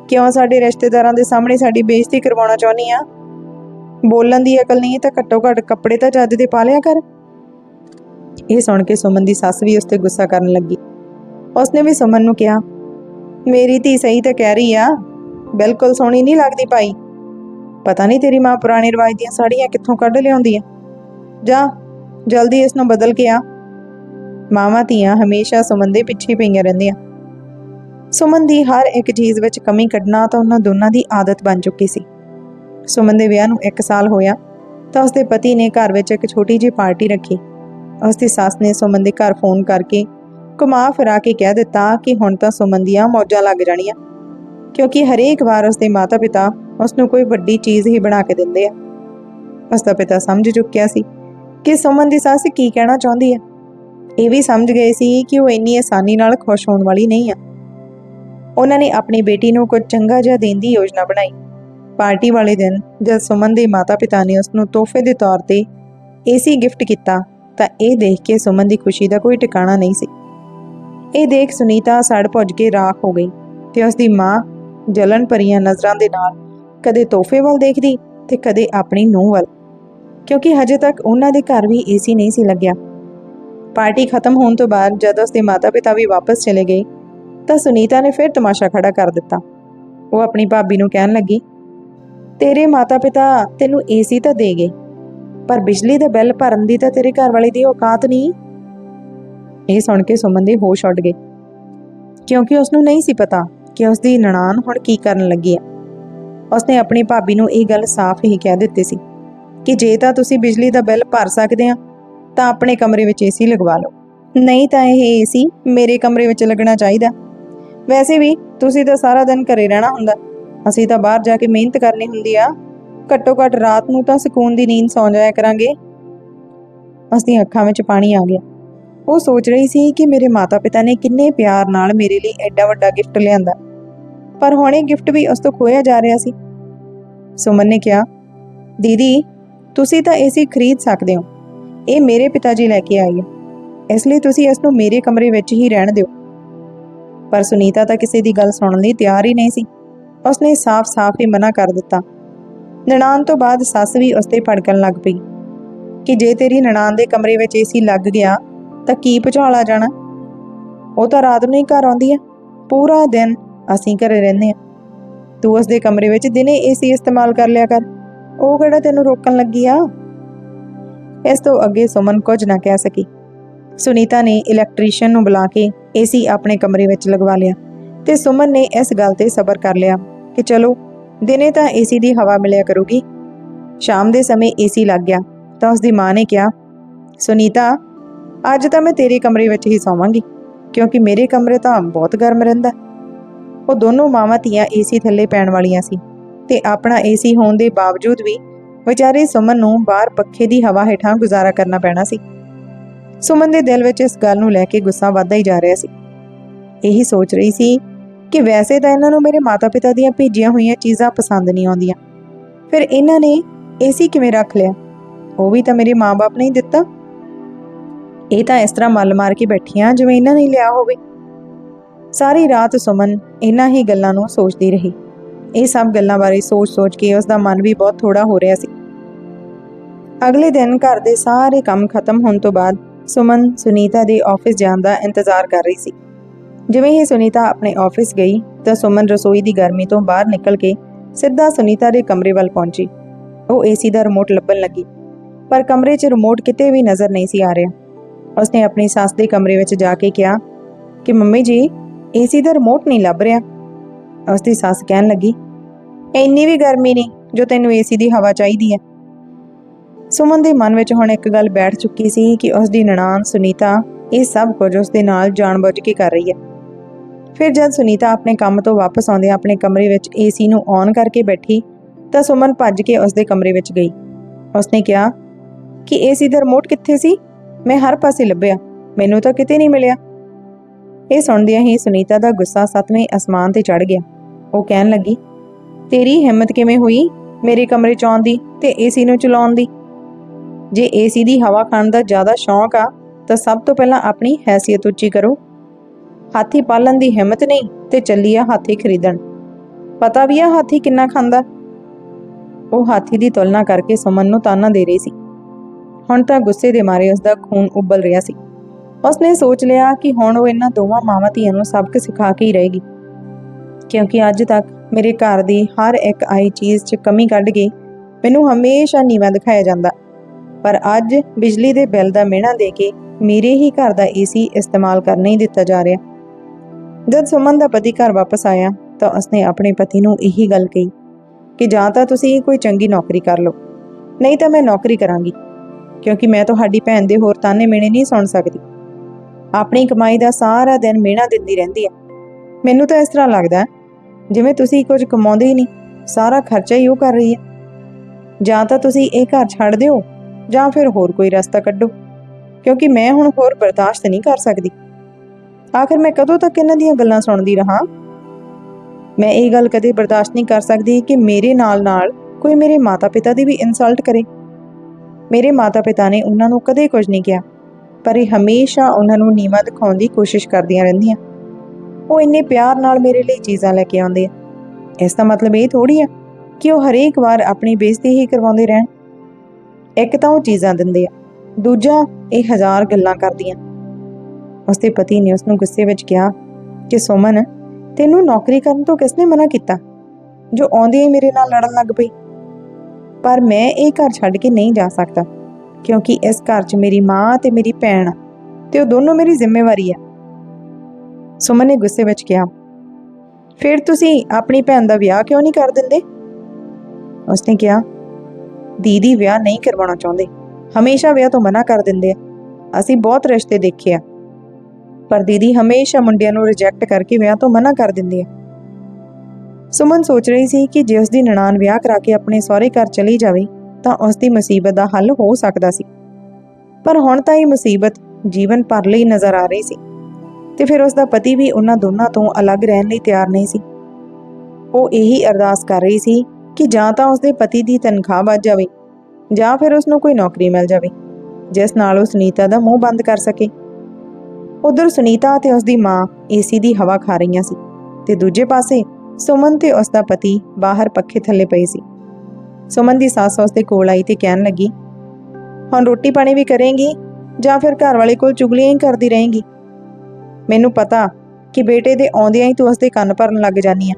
ਕਿਉਂ ਸਾਡੇ ਰਿਸ਼ਤੇਦਾਰਾਂ ਦੇ ਸਾਹਮਣੇ ਸਾਡੀ ਬੇਇੱਜ਼ਤੀ ਕਰਵਾਉਣਾ ਚਾਹੁੰਦੀ ਆ? ਬੋਲਣ ਦੀ ਅਕਲ ਨਹੀਂ, ਤਾਂ ਘੱਟੋ ਘੱਟ ਕੱਪੜੇ ਤਾਂ ਚੱਜ ਦੇ ਪਾ ਲਿਆ ਕਰ। ਇਹ ਸੁਣ ਕੇ ਸੁਮਨ ਦੀ ਸੱਸ ਵੀ ਉਸ ਤੇ ਗੁੱਸਾ ਕਰਨ ਲੱਗੀ। ਉਸਨੇ ਵੀ ਸੁਮਨ ਨੂੰ ਕਿਹਾ, ਮੇਰੀ ਧੀ ਸਹੀ ਤਾਂ ਕਹਿ ਰਹੀ ਆ, ਬਿਲਕੁਲ ਸੋਹਣੀ ਨਹੀਂ ਲੱਗਦੀ ਪਾਈ ਪਤਾ ਨਹੀਂ ਤੇਰੀ ਮਾਂ ਪੁਰਾਣੇ ਰਿਵਾਜ ਦੀਆਂ ਸਾੜੀਆਂ ਕਿੱਥੋਂ ਕੱਢ ਲਿਆਉਂਦੀ ਆ। ਜਾ, ਜਲਦੀ ਇਸ ਨੂੰ ਬਦਲ ਕੇ ਆ। ਮਾਵਾਂ ਧੀਆਂ ਹਮੇਸ਼ਾ ਸੁਮਨ ਦੇ ਪਿੱਛੇ ਪਈਆਂ ਰਹਿੰਦੀਆਂ। ਸੁਮਨ ਦੀ ਹਰ ਇੱਕ ਚੀਜ਼ ਵਿੱਚ ਕਮੀ ਕੱਢਣਾ ਤਾਂ ਉਹਨਾਂ ਦੋਨਾਂ ਦੀ ਆਦਤ ਬਣ ਚੁੱਕੀ ਸੀ। ਸੁਮਨ ਦੇ ਵਿਆਹ ਨੂੰ 1 ਸਾਲ ਹੋਇਆ, ਤਾਂ ਉਸਦੇ ਪਤੀ ਨੇ ਘਰ ਵਿੱਚ ਇੱਕ ਛੋਟੀ ਜਿਹੀ ਪਾਰਟੀ ਰੱਖੀ। ਉਸਦੀ ਸੱਸ ਨੇ ਸੁਮਨ ਦੇ ਘਰ ਫੋਨ ਕਰਕੇ ਘੁਮਾ ਫਿਰਾ ਕੇ ਕਹਿ ਦਿੱਤਾ ਕਿ ਹੁਣ ਤਾਂ ਸੁਮਨ ਦੀਆਂ ਮੌਜਾਂ ਲੱਗ ਜਾਣੀਆਂ, ਕਿਉਂਕਿ ਹਰੇਕ ਵਾਰ ਉਸਦੇ ਮਾਤਾ-ਪਿਤਾ ਉਸ ਨੂੰ ਕੋਈ ਵੱਡੀ ਚੀਜ਼ ਹੀ ਬਣਾ ਕੇ ਦਿੰਦੇ ਆ। ਉਸਦਾ ਪਿਤਾ ਸਮਝ ਚੁੱਕਿਆ ਸੀ ਕਿ ਸੁਮਨ ਦੀ ਸੱਸ ਕੀ ਕਹਿਣਾ ਚਾਹੁੰਦੀ ਹੈ ਇਹ ਵੀ ਸਮਝ ਗਏ ਸੀ ਕਿ ਉਹ ਇੰਨੀ ਆਸਾਨੀ ਨਾਲ ਖੁਸ਼ ਹੋਣ ਵਾਲੀ ਨਹੀਂ ਆ। ਉਹਨਾਂ ਨੇ ਆਪਣੀ ਬੇਟੀ ਨੂੰ ਕੁਝ ਚੰਗਾ ਜਿਹਾ ਦੇਣ ਦੀ ਯੋਜਨਾ ਬਣਾਈ। ਪਾਰਟੀ ਵਾਲੇ ਦਿਨ ਜਦ ਸੁਮਨ ਦੇ ਮਾਤਾ-ਪਿਤਾ ਨੇ ਉਸ ਨੂੰ ਤੋਹਫੇ ਦੇ ਤੌਰ ਤੇ ਏਸੀ ਗਿਫਟ ਕੀਤਾ, ਤਾਂ ਇਹ ਦੇਖ ਕੇ ਸੁਮਨ ਦੀ ਖੁਸ਼ੀ ਦਾ ਕੋਈ ਟਿਕਾਣਾ ਨਹੀਂ ਸੀ। ਇਹ ਦੇਖ ਸੁਨੀਤਾ ਸੜ ਭੁੱਜ ਕੇ ਰਾਖ ਹੋ ਗਈ ਤੇ ਉਸ ਦੀ ਮਾਂ ਜਲਨ ਭਰੀਆਂ ਨਜ਼ਰਾਂ ਦੇ ਨਾਲ ਕਦੇ ਤੋਹਫੇ ਵੱਲ ਦੇਖਦੀ ਤੇ ਕਦੇ ਆਪਣੀ ਨੂੰਹ ਵੱਲ, ਕਿਉਂਕਿ ਹਜੇ ਤੱਕ ਉਹਨਾਂ ਦੇ ਘਰ ਵੀ ਏਸੀ ਨਹੀਂ ਸੀ ਲੱਗਿਆ। ਪਾਰਟੀ ਖਤਮ ਹੋਣ ਤੋਂ ਬਾਅਦ ਜਦ ਉਸਦੇ ਮਾਤਾ-ਪਿਤਾ ਵੀ ਵਾਪਸ ਚਲੇ ਗਏ, ਤਾਂ ਸੁਨੀਤਾ ਨੇ ਫਿਰ ਤਮਾਸ਼ਾ ਖੜਾ ਕਰ ਦਿੱਤਾ। ਉਹ ਆਪਣੀ ਭਾਬੀ ਨੂੰ ਕਹਿਣ ਲੱਗੀ ਤੇਰੇ ਮਾਤਾ-ਪਿਤਾ ਤੈਨੂੰ ਏਸੀ ਤਾਂ ਦੇ ਗਏ ਪਰ ਬਿਜਲੀ ਦਾ ਬਿੱਲ ਭਰਨ ਦੀ ਤਾਂ ਤੇਰੇ ਘਰ ਵਾਲੇ ਦੀ ਔਕਾਤ ਨਹੀਂ। ਇਹ ਸੁਣ ਕੇ ਸੁਮਨ ਦੇ ਹੋਸ਼ ਉੱਡ ਗਏ। ਕਿਉਂਕਿ ਉਸ ਨੂੰ ਨਹੀਂ ਸੀ ਪਤਾ ਕਿ ਉਸ ਦੀ ਨਨਾਣ ਹੁਣ ਕੀ ਕਰਨ ਲੱਗੀ ਹੈ ਉਸਨੇ ਆਪਣੀ ਭਾਬੀ ਨੂੰ ਇਹ ਗੱਲ ਸਾਫ਼ ਹੀ ਕਹਿ ਦਿੱਤੀ ਸੀ ਕਿ ਜੇ ਤਾਂ ਤੁਸੀਂ ਬਿਜਲੀ ਦਾ ਬਿੱਲ ਭਰ ਸਕਦੇ ਆ, ਤਾਂ ਆਪਣੇ ਕਮਰੇ ਵਿੱਚ ਏਸੀ ਲਗਵਾ ਲਓ। ਨਹੀਂ ਤਾਂ ਇਹ ਏਸੀ ਮੇਰੇ ਕਮਰੇ ਵਿੱਚ ਲੱਗਣਾ ਚਾਹੀਦਾ। ਵੈਸੇ ਵੀ ਤੁਸੀਂ ਤਾਂ ਸਾਰਾ ਦਿਨ ਘਰੇ ਰਹਿਣਾ ਹੁੰਦਾ। ਅਸੀਂ ਤਾਂ ਬਾਹਰ ਜਾ ਕੇ ਮਿਹਨਤ ਕਰਨੀ ਹੁੰਦੀ ਆ। ਘੱਟੋ ਘੱਟ ਰਾਤ ਨੂੰ ਤਾਂ ਸਕੂਨ ਦੀ ਨੀਂਦ ਸੌਂ ਜਾਇਆ ਕਰਾਂਗੇ। ਉਸ ਦੀਆਂ ਅੱਖਾਂ ਵਿੱਚ ਪਾਣੀ ਆ ਗਿਆ। ਉਹ ਸੋਚ ਰਹੀ ਸੀ ਕਿ ਮੇਰੇ ਮਾਤਾ-ਪਿਤਾ ਨੇ ਕਿੰਨੇ ਪਿਆਰ ਨਾਲ ਮੇਰੇ ਲਈ ਐਡਾ ਵੱਡਾ ਗਿਫਟ ਲਿਆਂਦਾ। ਪਰ ਹੁਣ ਇਹ ਗਿਫਟ ਵੀ ਉਸ ਤੋਂ ਖੋਇਆ ਜਾ ਰਿਹਾ ਸੀ। ਸੁਮਨ ਨੇ ਕਿਹਾ, ਦੀਦੀ, ਤੁਸੀਂ ਤਾਂ ਏਸੀ ਖਰੀਦ ਸਕਦੇ ਹੋ। ਇਹ ਮੇਰੇ ਪਿਤਾ ਜੀ ਲੈ ਕੇ ਆਏ ਹੈ। ਇਸ ਲਈ ਤੁਸੀਂ ਇਸ ਨੂੰ ਮੇਰੇ ਕਮਰੇ ਵਿੱਚ ਹੀ ਰਹਿਣ ਦਿਓ ਪਰ ਸੁਨੀਤਾ ਤਾਂ ਕਿਸੇ ਦੀ ਗੱਲ ਸੁਣਨ ਲਈ ਤਿਆਰ ਹੀ ਨਹੀਂ ਸੀ। ਉਸਨੇ ਸਾਫ਼-ਸਾਫ਼ ਹੀ ਮਨਾ ਕਰ ਦਿੱਤਾ। ਨਨਾਣ ਤੋਂ ਬਾਅਦ ਸੱਸ ਵੀ ਉਸ ਤੇ ਭੜਕਣ ਲੱਗ ਪਈ। ਕਿ ਜੇ ਤੇਰੀ ਨਨਾਣ ਦੇ ਕਮਰੇ ਵਿੱਚ ਏਸੀ ਲੱਗ ਗਿਆ, ਤਾਂ ਕੀ ਭੁਚਾਲ ਜਾਣਾ? ਉਹ ਤਾਂ ਰਾਤ ਨੂੰ ਹੀ ਘਰ ਆਉਂਦੀ ਹੈ ਪੂਰਾ ਦਿਨ ਅਸੀਂ ਘਰੇ ਰਹਿੰਦੇ ਆ। ਤੂੰ ਉਸ ਦੇ ਕਮਰੇ ਵਿੱਚ ਦਿਨੇ ਏਸੀ ਇਸਤੇਮਾਲ ਕਰ ਲਿਆ ਕਰ। ਉਹ ਕਿਹੜਾ ਤੈਨੂੰ ਰੋਕਣ ਲੱਗੀ ਆ? ਇਸ ਤੋਂ ਅੱਗੇ ਸੁਮਨ ਕੁਝ ਨਾ ਕਹਿ ਸਕੀ। ਸੁਨੀਤਾ ਨੇ ਇਲੈਕਟ੍ਰੀਸ਼ੀਅਨ ਨੂੰ ਬੁਲਾ ਕੇ ਏਸੀ ਆਪਣੇ ਕਮਰੇ ਵਿੱਚ ਲਗਵਾ ਲਿਆ। ਤੇ ਸੁਮਨ ਨੇ ਇਸ ਗੱਲ ਤੇ ਸਬਰ ਕਰ ਲਿਆ ਕਿ ਚਲੋ, ਦਿਨੇ ਤਾਂ ਏਸੀ ਦੀ ਹਵਾ ਮਿਲਿਆ ਕਰੂਗੀ। ਸ਼ਾਮ ਦੇ ਸਮੇਂ ਏਸੀ ਲੱਗ ਗਿਆ ਤਾਂ ਉਸ ਦੀ ਮਾਂ ਨੇ ਕਿਹਾ, ਸੁਨੀਤਾ, ਅੱਜ ਤਾਂ ਮੈਂ ਤੇਰੇ ਕਮਰੇ ਵਿੱਚ ਹੀ ਸੌਵਾਂਗੀ, ਕਿਉਂਕਿ ਮੇਰੇ ਕਮਰੇ ਤਾਂ ਬਹੁਤ ਗਰਮ ਰਹਿੰਦਾ। ਉਹ ਦੋਨੋਂ ਮਾਵਾਂ ਧੀਆਂ ਏਸੀ ਥੱਲੇ ਪੈਣ ਵਾਲੀਆਂ ਸੀ ਤੇ ਆਪਣਾ ਏਸੀ ਹੋਣ ਦੇ ਬਾਵਜੂਦ ਵੀ ਵਿਚਾਰੇ ਸੁਮਨ ਨੂੰ ਬਾਹਰ ਪੱਖੇ ਦੀ ਹਵਾ ਹੇਠਾਂ ਗੁਜ਼ਾਰਾ ਕਰਨਾ ਪੈਣਾ ਸੀ। ਸੁਮਨ ਦੇ ਦਿਲ ਵਿੱਚ ਇਸ ਗੱਲ ਨੂੰ ਲੈ ਕੇ ਗੁੱਸਾ ਵੱਧਦਾ ਹੀ ਜਾ ਰਿਹਾ ਸੀ। ਇਹੀ ਸੋਚ ਰਹੀ ਸੀ ਕਿ ਵੈਸੇ ਤਾਂ ਇਹਨਾਂ ਨੂੰ ਮੇਰੇ ਮਾਤਾ-ਪਿਤਾ ਦੀਆਂ ਭੇਜੀਆਂ ਹੋਈਆਂ ਚੀਜ਼ਾਂ ਪਸੰਦ ਨਹੀਂ ਆਉਂਦੀਆਂ। ਫਿਰ ਇਹਨਾਂ ਨੇ ਏਸੀ ਕਿਵੇਂ ਰੱਖ ਲਿਆ? ਉਹ ਵੀ ਤਾਂ ਮੇਰੇ ਮਾਪੇ ਨੇ ਹੀ ਦਿੱਤਾ। ਇਹ ਤਾਂ ਇਸ ਤਰ੍ਹਾਂ ਮੱਲ ਮਾਰ ਕੇ ਬੈਠੀਆਂ ਜਿਵੇਂ ਇਹਨਾਂ ਨੇ ਲਿਆ ਹੋਵੇ। ਸਾਰੀ ਰਾਤ ਸੁਮਨ ਇਹਨਾਂ ਹੀ ਗੱਲਾਂ ਨੂੰ ਸੋਚਦੀ ਰਹੀ। ਇਹ ਸਭ ਗੱਲਾਂ ਬਾਰੇ ਸੋਚ-ਸੋਚ ਕੇ ਉਸ ਦਾ ਮਨ ਵੀ ਬਹੁਤ ਥੋੜਾ ਹੋ ਰਿਹਾ ਸੀ। ਅਗਲੇ ਦਿਨ ਘਰ ਦੇ ਸਾਰੇ ਕੰਮ ਖਤਮ ਹੋਣ ਤੋਂ ਬਾਅਦ ਸੁਮਨ, ਸੁਨੀਤਾ ਦੇ ਆਫਿਸ ਜਾਣ ਦਾ ਇੰਤਜ਼ਾਰ ਕਰ ਰਹੀ ਸੀ। ਜਿਵੇਂ ਹੀ ਸੁਨੀਤਾ ਆਪਣੇ ਆਫਿਸ ਗਈ ਤਾਂ ਸੁਮਨ ਰਸੋਈ ਦੀ ਗਰਮੀ ਤੋਂ ਬਾਹਰ ਨਿਕਲ ਕੇ ਸਿੱਧਾ ਸੁਨੀਤਾ ਦੇ ਕਮਰੇ ਵੱਲ ਪਹੁੰਚੀ। ਉਹ ਏਸੀ ਦਾ ਰਿਮੋਟ ਲੱਭਣ ਲੱਗੀ, ਪਰ ਕਮਰੇ 'ਚ ਰਿਮੋਟ ਕਿਤੇ ਵੀ ਨਜ਼ਰ ਨਹੀਂ ਸੀ ਆ ਰਿਹਾ। ਉਸਨੇ ਆਪਣੀ ਸੱਸ ਦੇ ਕਮਰੇ ਵਿੱਚ ਜਾ ਕੇ ਕਿਹਾ ਕਿ, ਮੰਮੀ ਜੀ ਏਸੀ ਦਾ ਰਿਮੋਟ ਨਹੀਂ ਲੱਭ ਰਿਹਾ। ਉਸਦੀ ਸੱਸ ਕਹਿਣ ਲੱਗੀ ਇੰਨੀ ਵੀ ਗਰਮੀ ਨਹੀਂ ਜੋ ਤੈਨੂੰ ਏਸੀ ਦੀ ਹਵਾ ਚਾਹੀਦੀ ਹੈ। ਸੁਮਨ ਦੇ ਮਨ ਵਿੱਚ ਹੁਣ ਇੱਕ ਗੱਲ ਬੈਠ ਚੁੱਕੀ ਸੀ ਕਿ ਉਸ ਦੀ ਨਨਾਣ ਸੁਨੀਤਾ ਇਹ ਸਭ ਕੁਝ ਉਸ ਦੇ ਨਾਲ ਜਾਣਬੁੱਝ ਕੇ ਕਰ ਰਹੀ ਹੈ। ਫਿਰ ਜਦ ਸੁਨੀਤਾ ਆਪਣੇ ਕੰਮ ਤੋਂ ਵਾਪਸ ਆਉਂਦੇ ਆਪਣੇ ਕਮਰੇ ਵਿੱਚ ਏਸੀ ਨੂੰ ਔਨ ਕਰਕੇ ਬੈਠੀ, ਤਾਂ ਸੁਮਨ ਭੱਜ ਕੇ ਉਸਦੇ ਕਮਰੇ ਵਿੱਚ ਗਈ। ਉਸਨੇ ਕਿਹਾ, ਕਿ ਏਸੀ ਦਾ ਰਿਮੋਟ ਕਿੱਥੇ ਸੀ? ਮੈਂ ਹਰ ਪਾਸੇ ਲੱਭਿਆ, ਮੈਨੂੰ ਤਾਂ ਕਿਤੇ ਨਹੀਂ ਮਿਲਿਆ। ਇਹ ਸੁਣਦਿਆਂ ਹੀ ਸੁਨੀਤਾ ਦਾ ਗੁੱਸਾ ਸੱਤਵੇਂ ਅਸਮਾਨ ਤੇ ਚੜ ਗਿਆ। ਉਹ ਕਹਿਣ ਲੱਗੀ, ਤੇਰੀ ਹਿੰਮਤ ਕਿਵੇਂ ਹੋਈ ਮੇਰੇ ਕਮਰੇ 'ਚ ਆਉਣ ਦੀ ਤੇ ਏਸੀ ਨੂੰ ਚਲਾਉਣ ਦੀ? ਜੇ ਏਸੀ ਦੀ ਹਵਾ ਖਾਣ ਦਾ ਜ਼ਿਆਦਾ ਸ਼ੌਂਕ ਆ, ਤਾਂ ਸਭ ਤੋਂ ਪਹਿਲਾਂ ਆਪਣੀ ਹੈਸੀਅਤ ਉੱਚੀ ਕਰੋ। ਹਾਥੀ ਪਾਲਣ ਦੀ ਹਿੰਮਤ ਨਹੀਂ ਤੇ ਚੱਲੀ ਆ ਹਾਥੀ ਖਰੀਦਣ। ਪਤਾ ਵੀ ਆ ਹਾਥੀ ਕਿੰਨਾ ਖਾਂਦਾ। ਉਹ ਹਾਥੀ ਦੀ ਤੁਲਨਾ ਕਰਕੇ ਸੁਮਨ ਨੂੰ ਤਾਨਾ ਦੇ ਰਹੀ ਸੀ। ਹੁਣ ਤਾਂ ਗੁੱਸੇ ਦੇ ਮਾਰੇ ਉਸ ਦਾ ਖੂਨ ਉਬਲ ਰਿਹਾ ਸੀ। ਉਸਨੇ ਸੋਚ ਲਿਆ ਕਿ ਹੁਣ ਉਹ ਇਹਨਾਂ ਦੋਵਾਂ ਮਾਵਾਂ ਧੀਆਂ ਨੂੰ ਸਬਕ ਸਿਖਾ ਕੇ ਹੀ ਰਹੇਗੀ। ਕਿਉਂਕਿ ਅੱਜ ਤੱਕ ਮੇਰੇ ਘਰ ਦੀ ਹਰ ਇੱਕ ਆਈ ਚੀਜ਼ 'ਚ ਕਮੀ ਕੱਢ ਕੇ ਮੈਨੂੰ ਹਮੇਸ਼ਾ ਨੀਵਾਂ ਦਿਖਾਇਆ ਜਾਂਦਾ। ਪਰ ਅੱਜ ਬਿਜਲੀ ਦੇ ਬਿੱਲ ਦਾ ਮਿਹਣਾ ਦੇ ਕੇ ਮੇਰੇ ਹੀ ਘਰ ਦਾ ਏਸੀ ਇਸਤੇਮਾਲ ਕਰਨ ਹੀ ਦਿੱਤਾ ਜਾ ਰਿਹਾ। ਜਦ ਸੁਮਨ ਦਾ ਪਤੀ ਘਰ ਵਾਪਸ ਆਇਆ ਤਾਂ ਉਸਨੇ ਆਪਣੇ ਪਤੀ ਨੂੰ ਇਹੀ ਗੱਲ ਕਹੀ ਕਿ ਜਾਂ ਤਾਂ ਤੁਸੀਂ ਕੋਈ ਚੰਗੀ ਨੌਕਰੀ ਕਰ ਲਓ, ਨਹੀਂ ਤਾਂ ਮੈਂ ਨੌਕਰੀ ਕਰਾਂਗੀ, ਕਿਉਂਕਿ ਮੈਂ ਤੁਹਾਡੀ ਭੈਣ ਦੇ ਹੋਰ ਤਾਨੇ ਮੇਣੇ ਨਹੀਂ ਸੁਣ ਸਕਦੀ। ਆਪਣੀ ਕਮਾਈ ਦਾ ਸਾਰਾ ਦਿਨ ਮੇਣਾ ਦਿੰਦੀ ਰਹਿੰਦੀ ਹੈ। ਮੈਨੂੰ ਤਾਂ ਇਸ ਤਰ੍ਹਾਂ ਲੱਗਦਾ ਜਿਵੇਂ ਤੁਸੀਂ ਕੁਝ ਕਮਾਉਂਦੇ ਹੀ ਨਹੀਂ, ਸਾਰਾ ਖਰਚਾ ਹੀ ਉਹ ਕਰ ਰਹੀ ਹੈ। ਜਾਂ ਤਾਂ ਤੁਸੀਂ ਇਹ ਘਰ ਛੱਡ ਦਿਓ, ਜਾਂ ਫਿਰ ਹੋਰ ਕੋਈ ਰਸਤਾ ਕੱਢੋ, ਕਿਉਂਕਿ ਮੈਂ ਹੁਣ ਹੋਰ ਬਰਦਾਸ਼ਤ ਨਹੀਂ ਕਰ ਸਕਦੀ। ਆਖਰ ਮੈਂ ਕਦੋਂ ਤੱਕ ਇਹਨਾਂ ਦੀਆਂ ਗੱਲਾਂ ਸੁਣਦੀ ਰਹਾ? ਮੈਂ ਇਹ ਗੱਲ ਕਦੇ ਬਰਦਾਸ਼ਤ ਨਹੀਂ ਕਰ ਸਕਦੀ ਕਿ ਮੇਰੇ ਨਾਲ ਨਾਲ ਕੋਈ ਮੇਰੇ ਮਾਤਾ-ਪਿਤਾ ਦੀ ਵੀ ਇਨਸਲਟ ਕਰੇ। ਮੇਰੇ ਮਾਤਾ-ਪਿਤਾ ਨੇ ਉਹਨਾਂ ਨੂੰ ਕਦੇ ਕੁਝ ਨਹੀਂ ਕਿਹਾ, ਪਰ ਇਹ ਹਮੇਸ਼ਾ ਉਹਨਾਂ ਨੂੰ ਨੀਵਾਂ ਦਿਖਾਉਣ ਦੀ ਕੋਸ਼ਿਸ਼ ਕਰਦੀਆਂ ਰਹਿੰਦੀਆਂ। ਉਹ ਇੰਨੇ ਪਿਆਰ ਨਾਲ ਮੇਰੇ ਲਈ ਚੀਜ਼ਾਂ ਲੈ ਕੇ ਆਉਂਦੇ ਆ। ਇਸ ਦਾ ਮਤਲਬ ਇਹ ਥੋੜੀ ਆ ਕਿ ਉਹ ਹਰੇਕ ਵਾਰ ਆਪਣੀ ਬੇਇੱਜ਼ਤੀ ਹੀ ਕਰਵਾਉਂਦੇ ਰਹਿਣ। ਇੱਕ ਤਾਂ ਉਹ ਚੀਜ਼ਾਂ ਦਿੰਦੇ ਆ, ਦੂਜਾ ਇਹ ਹਜ਼ਾਰ ਗੱਲਾਂ ਕਰਦੀਆਂ। ਉਸਦੇ ਪਤੀ ਨੇ ਉਸ ਨੂੰ ਗੁੱਸੇ ਵਿੱਚ ਕਿਹਾ ਕਿ ਸੁਮਨ, ਤੈਨੂੰ ਨੌਕਰੀ ਕਰਨ ਤੋਂ ਕਿਸਨੇ ਮਨਾ ਕੀਤਾ? ਜੋ ਆਉਂਦੀ ਹੀ ਮੇਰੇ ਨਾਲ ਲੜਨ ਲੱਗ ਪਈ। ਪਰ ਮੈਂ ਇਹ ਘਰ ਛੱਡ ਕੇ ਨਹੀਂ ਜਾ ਸਕਦਾ, ਕਿਉਂਕਿ ਇਸ ਘਰ 'ਚ ਮੇਰੀ ਮਾਂ ਤੇ ਮੇਰੀ ਭੈਣ ਆ ਤੇ ਉਹ ਦੋਨੋਂ ਮੇਰੀ ਜ਼ਿੰਮੇਵਾਰੀ ਆ। ਸੁਮਨ ਨੇ ਗੁੱਸੇ ਵਿੱਚ ਕਿਹਾ, ਫਿਰ ਤੁਸੀਂ ਆਪਣੀ ਭੈਣ ਦਾ ਵਿਆਹ ਕਿਉਂ ਨਹੀਂ ਕਰ ਦਿੰਦੇ? ਉਸਨੇ ਕਿਹਾ, ਦੀਦੀ, ਵਿਆਹ ਨਹੀਂ ਕਰਵਾਉਣਾ ਚਾਹੁੰਦੇ। ਹਮੇਸ਼ਾ ਵਿਆਹ ਤੋਂ ਮਨਾ ਕਰ ਦਿੰਦੇ ਆ। ਅਸੀਂ ਬਹੁਤ ਰਿਸ਼ਤੇ ਦੇਖੇ ਆ। ਪਰ ਦੀਦੀ ਹਮੇਸ਼ਾ ਮੁੰਡਿਆਂ ਨੂੰ ਰਿਜੈਕਟ ਕਰਕੇ ਵਿਆਹ ਤੋਂ ਮਨਾ ਕਰ ਦਿੰਦੇ ਆ ਸੁਮਨ ਸੋਚ ਰਹੀ ਸੀ ਕਿ ਜੇ ਉਸ ਦੀ ਨਨਾਣ ਵਿਆਹ ਕਰਾ ਕੇ ਆਪਣੇ ਸਹੁਰੇ ਘਰ ਚਲੀ ਜਾਵੇ, ਤਾਂ ਉਸ ਦੀ ਮੁਸੀਬਤ ਦਾ ਹੱਲ ਹੋ ਸਕਦਾ ਸੀ। ਪਰ ਹੁਣ ਤਾਂ ਇਹ ਮੁਸੀਬਤ ਜੀਵਨ ਭਰ ਲਈ ਨਜ਼ਰ ਆ ਰਹੀ ਸੀ ਤੇ ਫਿਰ ਉਸ ਦਾ ਪਤੀ ਵੀ ਉਹਨਾਂ ਦੋਨਾਂ ਤੋਂ ਅਲੱਗ ਰਹਿਣ ਲਈ ਤਿਆਰ ਨਹੀਂ ਸੀ। ਉਹ ਇਹੀ ਅਰਦਾਸ ਕਰ ਰਹੀ ਸੀ ਕਿ ਜਾਂ ਤਾਂ ਉਸ ਦੇ ਪਤੀ ਦੀ ਤਨਖਾਹ ਵੱਧ ਜਾਵੇ ਜਾਂ ਫਿਰ ਉਸ ਨੂੰ ਕੋਈ ਨੌਕਰੀ ਮਿਲ ਜਾਵੇ, ਜਿਸ ਨਾਲ ਉਸ ਨੀਤਾ ਦਾ ਮੂੰਹ ਬੰਦ ਕਰ ਸਕੇ। ਉਧਰ ਸੁਨੀਤਾ ਤੇ ਉਸਦੀ ਮਾਂ ਏਸੀ ਦੀ ਹਵਾ ਖਾ ਰਹੀਆਂ ਸੀ ਤੇ ਦੂਜੇ ਪਾਸੇ ਸੁਮਨ ਤੇ ਉਸਦਾ ਪਤੀ ਬਾਹਰ ਪੱਖੇ ਥੱਲੇ ਪਏ ਸੀ। ਸੁਮਨ ਦੀ ਸੱਸ ਉਸਦੇ ਕੋਲ ਆਈ ਤੇ ਕਹਿਣ ਲੱਗੀ, ਹੁਣ ਰੋਟੀ ਪਾਣੀ ਵੀ ਕਰੇਂਗੀ ਜਾਂ ਫਿਰ ਘਰ ਵਾਲੇ ਕੋਲ ਚੁਗਲੀਆਂ ਹੀ ਕਰਦੀ ਰਹੇਂਗੀ? ਮੈਨੂੰ ਪਤਾ ਕਿ ਬੇਟੇ ਦੇ ਆਉਂਦਿਆਂ ਹੀ ਤੂੰ ਉਸਦੇ ਕੰਨ ਭਰਨ ਲੱਗ ਜਾਨੀ ਆ।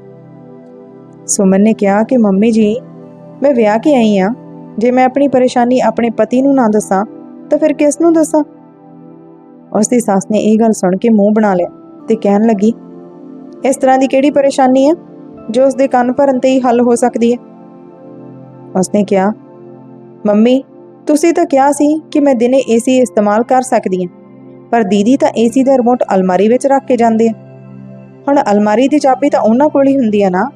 ਸੁਮਨ ਨੇ ਕਿਹਾ ਕਿ, ਮੰਮੀ ਜੀ, ਮੈਂ ਵਿਆਹ ਕੇ ਆਈ ਆ। ਜੇ ਮੈਂ ਆਪਣੀ ਪਰੇਸ਼ਾਨੀ ਆਪਣੇ ਪਤੀ ਨੂੰ ਨਾ ਦੱਸਾਂ, ਤਾਂ ਫਿਰ ਕਿਸ ਨੂੰ ਦੱਸਾਂ? ਉਸ ਦੀ ਸੱਸ ਨੇ ਇਹ ਗੱਲ ਸੁਣ ਕੇ ਮੂੰਹ ਬਣਾ ਲਿਆ ਤੇ ਕਹਿਣ ਲੱਗੀ, ਇਸ ਤਰ੍ਹਾਂ ਦੀ ਕਿਹੜੀ ਪਰੇਸ਼ਾਨੀ ਹੈ ਜੋ ਉਸ ਦੇ ਕੰਨ ਭਰਨ ਤੇ ਹੀ ਹੱਲ ਹੋ ਸਕਦੀ ਹੈ? ਉਸਨੇ ਕਿਹਾ, ਮੰਮੀ, ਤੁਸੀਂ ਤਾਂ ਕਿਹਾ ਸੀ ਕਿ ਮੈਂ ਦਿਨੇ ਏਸੀ ਇਸਤੇਮਾਲ ਕਰ ਸਕਦੀ ਹਾਂ, ਪਰ ਦੀਦੀ ਤਾਂ ਏਸੀ ਦਾ ਰਿਮੋਟ ਅਲਮਾਰੀ ਵਿੱਚ ਰੱਖ ਕੇ ਜਾਂਦੇ ਆ। ਹੁਣ ਅਲਮਾਰੀ ਦੀ ਚਾਬੀ ਤਾਂ ਉਹਨਾਂ ਕੋਲ ਹੀ ਹੁੰਦੀ ਆ ਨਾ?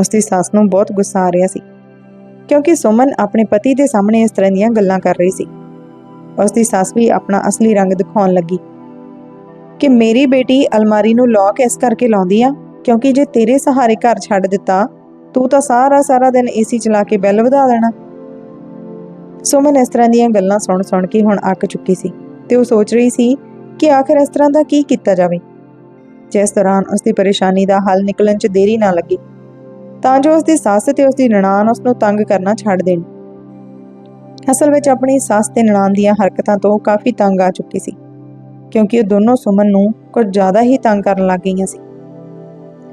ਉਸਦੀ ਸੱਸ ਨੂੰ ਬਹੁਤ ਗੁੱਸਾ ਆ ਰਿਹਾ ਸੀ, ਕਿਉਂਕਿ ਸੁਮਨ ਆਪਣੇ ਪਤੀ ਦੇ ਸਾਹਮਣੇ ਇਸ ਤਰ੍ਹਾਂ ਦੀਆਂ ਗੱਲਾਂ ਕਰ ਰਹੀ ਸੀ। ਉਸ ਦੀ ਸੱਸ ਵੀ ਆਪਣਾ ਅਸਲੀ ਰੰਗ ਦਿਖਾਉਣ ਲੱਗੀ। ਕਿ ਮੇਰੀ ਬੇਟੀ ਅਲਮਾਰੀ ਨੂੰ ਲੌਕ ਇਸ ਕਰਕੇ ਲਾਉਂਦੀ ਆ, ਕਿਉਂਕਿ ਜੇ ਤੇਰੇ ਸਹਾਰੇ ਘਰ ਛੱਡ ਦਿੱਤਾ, ਤੂੰ ਤਾਂ ਸਾਰਾ ਸਾਰਾ ਦਿਨ ਏਸੀ ਚਲਾ ਕੇ ਬਿੱਲ ਵਧਾ ਦੇਣਾ। ਸੁਮਨ ਇਸ ਤਰ੍ਹਾਂ ਦੀਆਂ ਗੱਲਾਂ ਸੁਣ ਸੁਣ ਕੇ ਹੁਣ ਅੱਕ ਚੁੱਕੀ ਸੀ ਤੇ ਉਹ ਸੋਚ ਰਹੀ ਸੀ ਕਿ ਆਖਿਰ ਇਸ ਤਰ੍ਹਾਂ ਦਾ ਕੀ ਕੀਤਾ ਜਾਵੇ। ਜਿਸ ਦੌਰਾਨ ਉਸ ਦੀ ਪਰੇਸ਼ਾਨੀ ਦਾ ਹੱਲ ਨਿਕਲਣ 'ਚ ਦੇਰੀ ਨਾ ਲੱਗੀ। ਤਾਂ ਜੋ ਉਸ ਦੀ ਸੱਸ ਤੇ ਉਸ ਦੀ ਨਨਾਣ ਉਸ ਨੂੰ ਤੰਗ ਕਰਨਾ ਛੱਡ ਦੇਣ। ਅਸਲ ਵਿੱਚ ਆਪਣੀ ਸੱਸ ਤੇ ਨਨਾਣ ਦੀਆਂ ਹਰਕਤਾਂ ਤੋਂ ਕਾਫੀ ਤੰਗ ਆ ਚੁੱਕੀ ਸੀ, ਕਿਉਂਕਿ ਉਹ ਦੋਨੋਂ ਸੁਮਨ ਨੂੰ ਕੁਝ ਜ਼ਿਆਦਾ ਹੀ ਤੰਗ ਕਰਨ ਲੱਗ ਗਈਆਂ ਸੀ।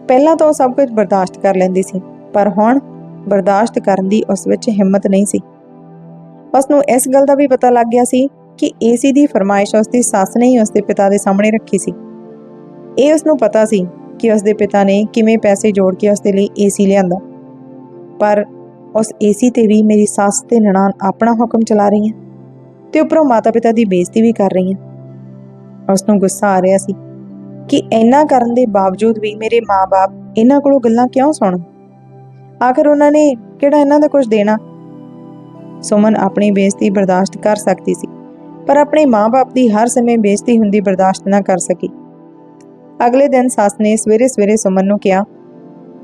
ਪਹਿਲਾਂ ਤਾਂ ਉਹ ਸਭ ਕੁਝ ਬਰਦਾਸ਼ਤ ਕਰ ਲੈਂਦੀ ਸੀ, ਪਰ ਹੁਣ ਬਰਦਾਸ਼ਤ ਕਰਨ ਦੀ ਉਸ ਵਿੱਚ ਹਿੰਮਤ ਨਹੀਂ ਸੀ। ਉਸ ਨੂੰ ਇਸ ਗੱਲ ਦਾ ਵੀ ਪਤਾ ਲੱਗ ਗਿਆ ਸੀ ਕਿ ਏਸੀ ਦੀ ਫਰਮਾਇਸ਼ ਉਸ ਦੀ ਸੱਸ ਨੇ ਹੀ ਉਸ ਦੇ ਪਿਤਾ ਦੇ ਸਾਹਮਣੇ ਰੱਖੀ ਸੀ। ਇਹ ਉਸ ਨੂੰ ਪਤਾ ਸੀ ਕਿ ਉਸ ਦੇ ਪਿਤਾ ਨੇ ਕਿਵੇਂ ਪੈਸੇ ਜੋੜ ਕੇ ਉਸ ਦੇ ਲਈ ਏਸੀ ਲਿਆਂਦਾ। ਪਰ ਉਸ ਏਸੀ ਤੇ ਵੀ ਮੇਰੀ ਸੱਸ ਤੇ ਨਨਾਣ ਆਪਣਾ ਹੁਕਮ ਚਲਾ ਰਹੀਆਂ ਤੇ ਉੱਪਰੋਂ ਮਾਤਾ-ਪਿਤਾ ਦੀ ਬੇਇੱਜ਼ਤੀ ਵੀ ਕਰ ਰਹੀਆਂ। ਉਸ ਨੂੰ ਗੁੱਸਾ ਆ ਰਿਹਾ ਸੀ ਕਿ ਇੰਨਾ ਕਰਨ ਦੇ ਬਾਵਜੂਦ ਵੀ ਮੇਰੇ ਮਾਪੇ ਇਹਨਾਂ ਕੋਲੋਂ ਗੱਲਾਂ ਕਿਉਂ ਸੁਣਨ? ਆਖਰ ਉਹਨਾਂ ਨੇ ਕਿਹੜਾ ਇਹਨਾਂ ਦਾ ਕੁਝ ਦੇਣਾ? ਸੁਮਨ ਆਪਣੀ ਬੇਇੱਜ਼ਤੀ ਬਰਦਾਸ਼ਤ ਕਰ ਸਕਦੀ ਸੀ, ਪਰ ਆਪਣੇ ਮਾਪੇ ਦੀ ਹਰ ਸਮੇਂ ਬੇਇੱਜ਼ਤੀ ਹੁੰਦੀ ਬਰਦਾਸ਼ਤ ਨਾ ਕਰ ਸਕੀ। ਅਗਲੇ ਦਿਨ ਸੱਸ ਨੇ ਸਵੇਰੇ ਸਵੇਰੇ ਸੁਮਨ ਨੂੰ ਕਿਹਾ,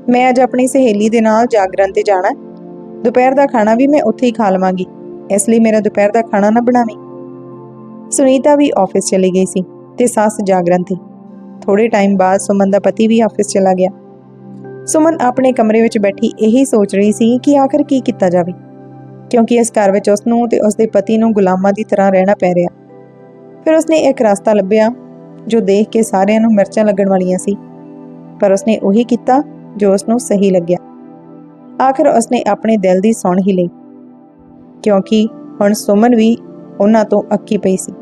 ਮੈਂ ਅੱਜ ਆਪਣੀ ਸਹੇਲੀ ਦੇ ਨਾਲ ਜਾਗਰਣ ਤੇ ਜਾਣਾ ਦੁਪਹਿਰ ਦਾ ਖਾਣਾ ਵੀ ਮੈਂ ਉੱਥੇ ਹੀ ਖਾ ਲਵਾਂਗੀ। ਇਸ ਲਈ ਮੇਰਾ ਦੁਪਹਿਰ ਦਾ ਖਾਣਾ ਨਾ ਬਣਾਵੀਂ। ਸੁਨੀਤਾ ਵੀ ਆਫਿਸ ਚਲੀ ਗਈ ਸੀ ਤੇ ਸੱਸ ਜਾਗਰਨ ਸੀ ਥੋੜੇ ਟਾਈਮ ਬਾਅਦ ਸੁਮਨ ਦਾ ਪਤੀ ਵੀ ਆਫਿਸ ਚਲਾ ਗਿਆ। ਸੁਮਨ ਆਪਣੇ ਕਮਰੇ ਵਿੱਚ ਬੈਠੀ ਇਹੀ ਸੋਚ ਰਹੀ ਸੀ ਕਿ ਆਖਰ ਕੀ ਕੀਤਾ ਜਾਵੇ। ਕਿਉਂਕਿ ਇਸ ਘਰ ਵਿੱਚ ਉਸ ਨੂੰ ਤੇ ਉਸ ਦੇ ਪਤੀ ਨੂੰ ਗੁਲਾਮਾਂ ਦੀ ਤਰ੍ਹਾਂ ਰਹਿਣਾ ਪੈ ਰਿਹਾ। ਫਿਰ ਉਸਨੇ ਇੱਕ ਰਸਤਾ ਲੱਭਿਆ, ਜੋ ਦੇਖ ਕੇ ਸਾਰਿਆਂ ਨੂੰ ਮਿਰਚਾਂ ਲੱਗਣ ਵਾਲੀਆਂ ਸੀ। ਪਰ ਉਸਨੇ ਉਹੀ ਕੀਤਾ ਜੋ ਉਸ ਨੂੰ ਸਹੀ ਲੱਗਿਆ। ਆਖਰ ਉਸਨੇ ਆਪਣੇ ਦਿਲ ਦੀ ਸੁਣ ਹੀ ਲਈ। ਕਿਉਂਕਿ ਹੁਣ ਸੁਮਨ ਵੀ ਉਹਨਾਂ ਤੋਂ ਅੱਕੀ ਪਈ ਸੀ।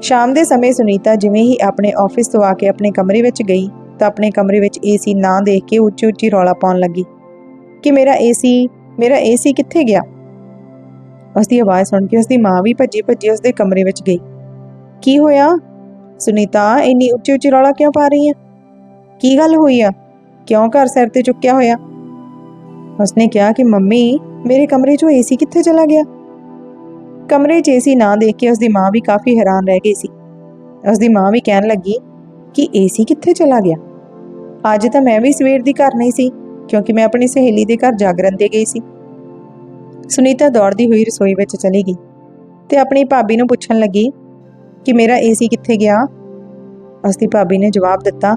ਸ਼ਾਮ ਦੇ ਸਮੇਂ ਸੁਨੀਤਾ ਜਿਵੇਂ ਹੀ ਆਪਣੇ ਆਫਿਸ ਤੋਂ ਆ ਕੇ ਆਪਣੇ ਕਮਰੇ ਵਿੱਚ ਗਈ ਤਾਂ ਆਪਣੇ ਕਮਰੇ ਵਿੱਚ ਏਸੀ ਨਾ ਦੇਖ ਕੇ ਉੱਚੀ ਉੱਚੀ ਰੌਲਾ ਪਾਉਣ ਲੱਗੀ। ਕਿ ਮੇਰਾ ਏਸੀ ਮੇਰਾ ਏਸੀ ਕਿੱਥੇ ਗਿਆ? ਉਸ ਦੀ ਆਵਾਜ਼ ਸੁਣ ਕੇ ਉਸ ਦੀ ਮਾਂ ਵੀ ਭੱਜੀ ਭੱਜੀ ਉਸ ਦੇ ਕਮਰੇ ਵਿੱਚ ਗਈ। ਕੀ ਹੋਇਆ? ਸੁਨੀਤਾ, ਇੰਨੀ ਉੱਚੀ ਉੱਚੀ ਰੌਲਾ ਕਿਉਂ ਪਾ ਰਹੀ ਹੈ? ਕੀ ਗੱਲ ਹੋਈ ਆ? ਕਿਉਂ ਘਰ ਸਿਰ ਤੇ ਚੁੱਕਿਆ ਹੋਇਆ? ਉਸਨੇ ਕਿਹਾ ਕਿ ਮੰਮੀ, ਮੇਰੇ ਕਮਰੇ 'ਚੋਂ ਏਸੀ ਕਿੱਥੇ ਚਲਾ ਗਿਆ? ਕਮਰੇ 'ਚ ਏਸੀ ਨਾ ਦੇਖ ਕੇ ਉਸਦੀ ਮਾਂ ਵੀ ਕਾਫੀ ਹੈਰਾਨ ਰਹਿ ਗਈ ਸੀ। ਉਸਦੀ ਮਾਂ ਵੀ ਕਹਿਣ ਲੱਗੀ ਕਿ ਏਸੀ ਕਿੱਥੇ ਚਲਾ ਗਿਆ? ਅੱਜ ਤਾਂ ਮੈਂ ਵੀ ਸਵੇਰ ਦੀ ਘਰ ਨਹੀਂ ਸੀ, ਕਿਉਂਕਿ ਮੈਂ ਆਪਣੀ ਸਹੇਲੀ ਦੇ ਘਰ ਜਾਗਰਨ ਤੇ ਗਈ ਸੀ। ਸੁਨੀਤਾ ਦੌੜਦੀ ਹੋਈ ਰਸੋਈ ਵਿੱਚ ਚਲੀ ਗਈ ਤੇ ਆਪਣੀ ਭਾਬੀ ਨੂੰ ਪੁੱਛਣ ਲੱਗੀ ਕਿ ਮੇਰਾ ਏਸੀ ਕਿੱਥੇ ਗਿਆ? ਉਸਦੀ ਭਾਬੀ ਨੇ ਜਵਾਬ ਦਿੱਤਾ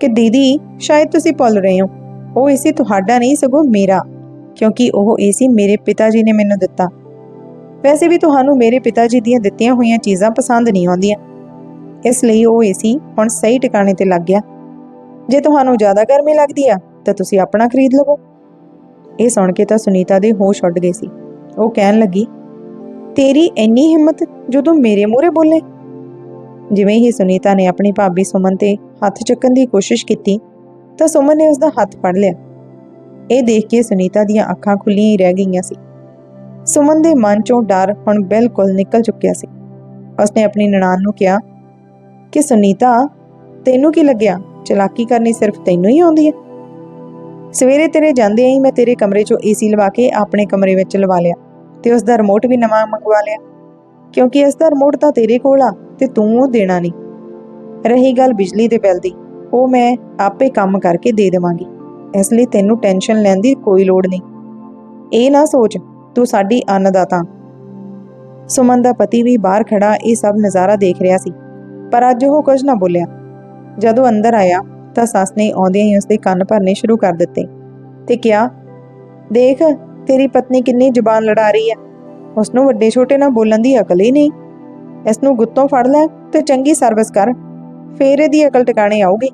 ਕਿ ਦੀਦੀ, ਸ਼ਾਇਦ ਤੁਸੀਂ ਭੁੱਲ ਰਹੇ ਹੋ। ਉਹ ਏਸੀ ਤੁਹਾਡਾ ਨਹੀਂ, ਸਗੋਂ ਮੇਰਾ, ਕਿਉਂਕਿ ਉਹ ਏਸੀ ਮੇਰੇ ਪਿਤਾ ਜੀ ਨੇ ਮੈਨੂੰ ਦਿੱਤਾ। ਵੈਸੇ ਵੀ ਤੁਹਾਨੂੰ ਮੇਰੇ ਪਿਤਾ ਜੀ ਦੀਆਂ ਦਿੱਤੀਆਂ ਹੋਈਆਂ ਚੀਜ਼ਾਂ ਪਸੰਦ ਨਹੀਂ ਆਉਂਦੀਆਂ। ਇਸ ਲਈ ਉਹ ਏਸੀ ਹੁਣ ਸਹੀ ਟਿਕਾਣੇ ਤੇ ਲੱਗ ਗਿਆ। ਜੇ ਤੁਹਾਨੂੰ ਜ਼ਿਆਦਾ ਗਰਮੀ ਲੱਗਦੀ ਆ, ਤਾਂ ਤੁਸੀਂ ਆਪਣਾ ਖਰੀਦ ਲਵੋ। ਇਹ ਸੁਣ ਕੇ ਤਾਂ ਸੁਨੀਤਾ ਦੇ ਹੋਸ਼ ਉੱਡ ਗਏ ਸੀ। ਉਹ ਕਹਿਣ ਲੱਗੀ, ਤੇਰੀ ਇੰਨੀ ਹਿੰਮਤ ਜੋ ਤੂੰ ਮੇਰੇ ਮੂਹਰੇ ਬੋਲੇ? ਜਿਵੇਂ ਹੀ ਸੁਨੀਤਾ ਨੇ ਆਪਣੀ ਭਾਬੀ ਸੁਮਨ ਤੇ ਹੱਥ ਚੱਕਣ ਦੀ ਕੋਸ਼ਿਸ਼ ਕੀਤੀ ਤਾਂ ਸੁਮਨ ਨੇ ਉਸ ਦਾ ਹੱਥ ਫੜ ਲਿਆ। ਇਹ ਦੇਖ ਕੇ ਸੁਨੀਤਾ ਦੀਆਂ ਅੱਖਾਂ ਖੁੱਲੀਆਂ ਰਹਿ ਗਈਆਂ ਸੀ। ਸੁਮਨ ਦੇ ਮਨ ਚੋਂ ਡਰ ਹੁਣ ਬਿਲਕੁਲ ਨਿਕਲ ਚੁੱਕਿਆ ਸੀ। ਉਸਨੇ ਆਪਣੀ ਨਨਾਣ ਨੂੰ ਕਿਹਾ, ਕਿ ਸੁਨੀਤਾ, ਤੈਨੂੰ ਕੀ ਲੱਗਿਆ? ਚਲਾਕੀ ਕਰਨੀ ਸਿਰਫ ਤੈਨੂੰ ਹੀ ਆਉਂਦੀ ਹੈ। ਸਵੇਰੇ ਤੇਰੇ ਜਾਂਦੇ ਹੀ ਮੈਂ ਤੇਰੇ ਕਮਰੇ 'ਚੋਂ ਏਸੀ ਲਵਾ ਕੇ ਆਪਣੇ ਕਮਰੇ ਵਿੱਚ ਲਵਾ ਲਿਆ ਤੇ ਉਸ ਦਾ ਰਿਮੋਟ ਵੀ ਨਵਾਂ ਮੰਗਵਾ ਲਿਆ। ਕਿਉਂਕਿ ਇਸ ਦਾ ਰਿਮੋਟ ਤਾਂ ਤੇਰੇ ਕੋਲ ਆ ਤੇ ਤੂੰ ਉਹ ਦੇਣਾ ਨਹੀਂ। ਰਹੀ ਗੱਲ ਬਿਜਲੀ ਦੇ ਬਿੱਲ ਦੀ ਉਹ ਮੈਂ ਆਪੇ ਕੰਮ ਕਰਕੇ ਦੇ ਦੇਵਾਂਗੀ। ਇਸ ਲਈ ਤੈਨੂੰ ਟੈਨਸ਼ਨ ਲੈਣ ਦੀ ਕੋਈ ਲੋੜ ਨਹੀਂ। ਇਹ ਨਾ ਸੋਚ, ਤੂੰ ਸਾਡੀ ਅੰਨਦਾਤਾ। ਸੁਮਨ ਦਾ ਪਤੀ ਵੀ ਬਾਹਰ ਖੜਾ ਇਹ ਸਭ ਨਜ਼ਾਰਾ ਦੇਖ ਰਿਹਾ ਸੀ, ਪਰ ਅੱਜ ਉਹ ਕੁਝ ਨਾ ਬੋਲਿਆ। ਜਦੋਂ ਅੰਦਰ ਆਇਆ ਤਾਂ ਸੱਸ ਨੇ ਆਉਂਦਿਆਂ ਹੀ ਉਸਦੇ ਕੰਨ ਭਰਨੇ ਸ਼ੁਰੂ ਕਰ ਦਿੱਤੇ ਤੇ ਕਿਹਾ, ਦੇਖ, ਤੇਰੀ ਪਤਨੀ ਕਿੰਨੀ ਜ਼ੁਬਾਨ ਲੜਾ ਰਹੀ ਹੈ। ਉਸ ਨੂੰ ਵੱਡੇ ਛੋਟੇ ਨਾਲ ਬੋਲਣ ਦੀ ਅਕਲ ਹੀ ਨਹੀਂ। ਇਸ ਨੂੰ ਗੁੱਤੋਂ ਫੜ ਲੈ ਤੇ ਚੰਗੀ ਸਰਵਿਸ ਕਰ। ਫੇਰ ਇਹਦੀ ਅਕਲ ਟਿਕਾਣੇ ਆਊਗੀ।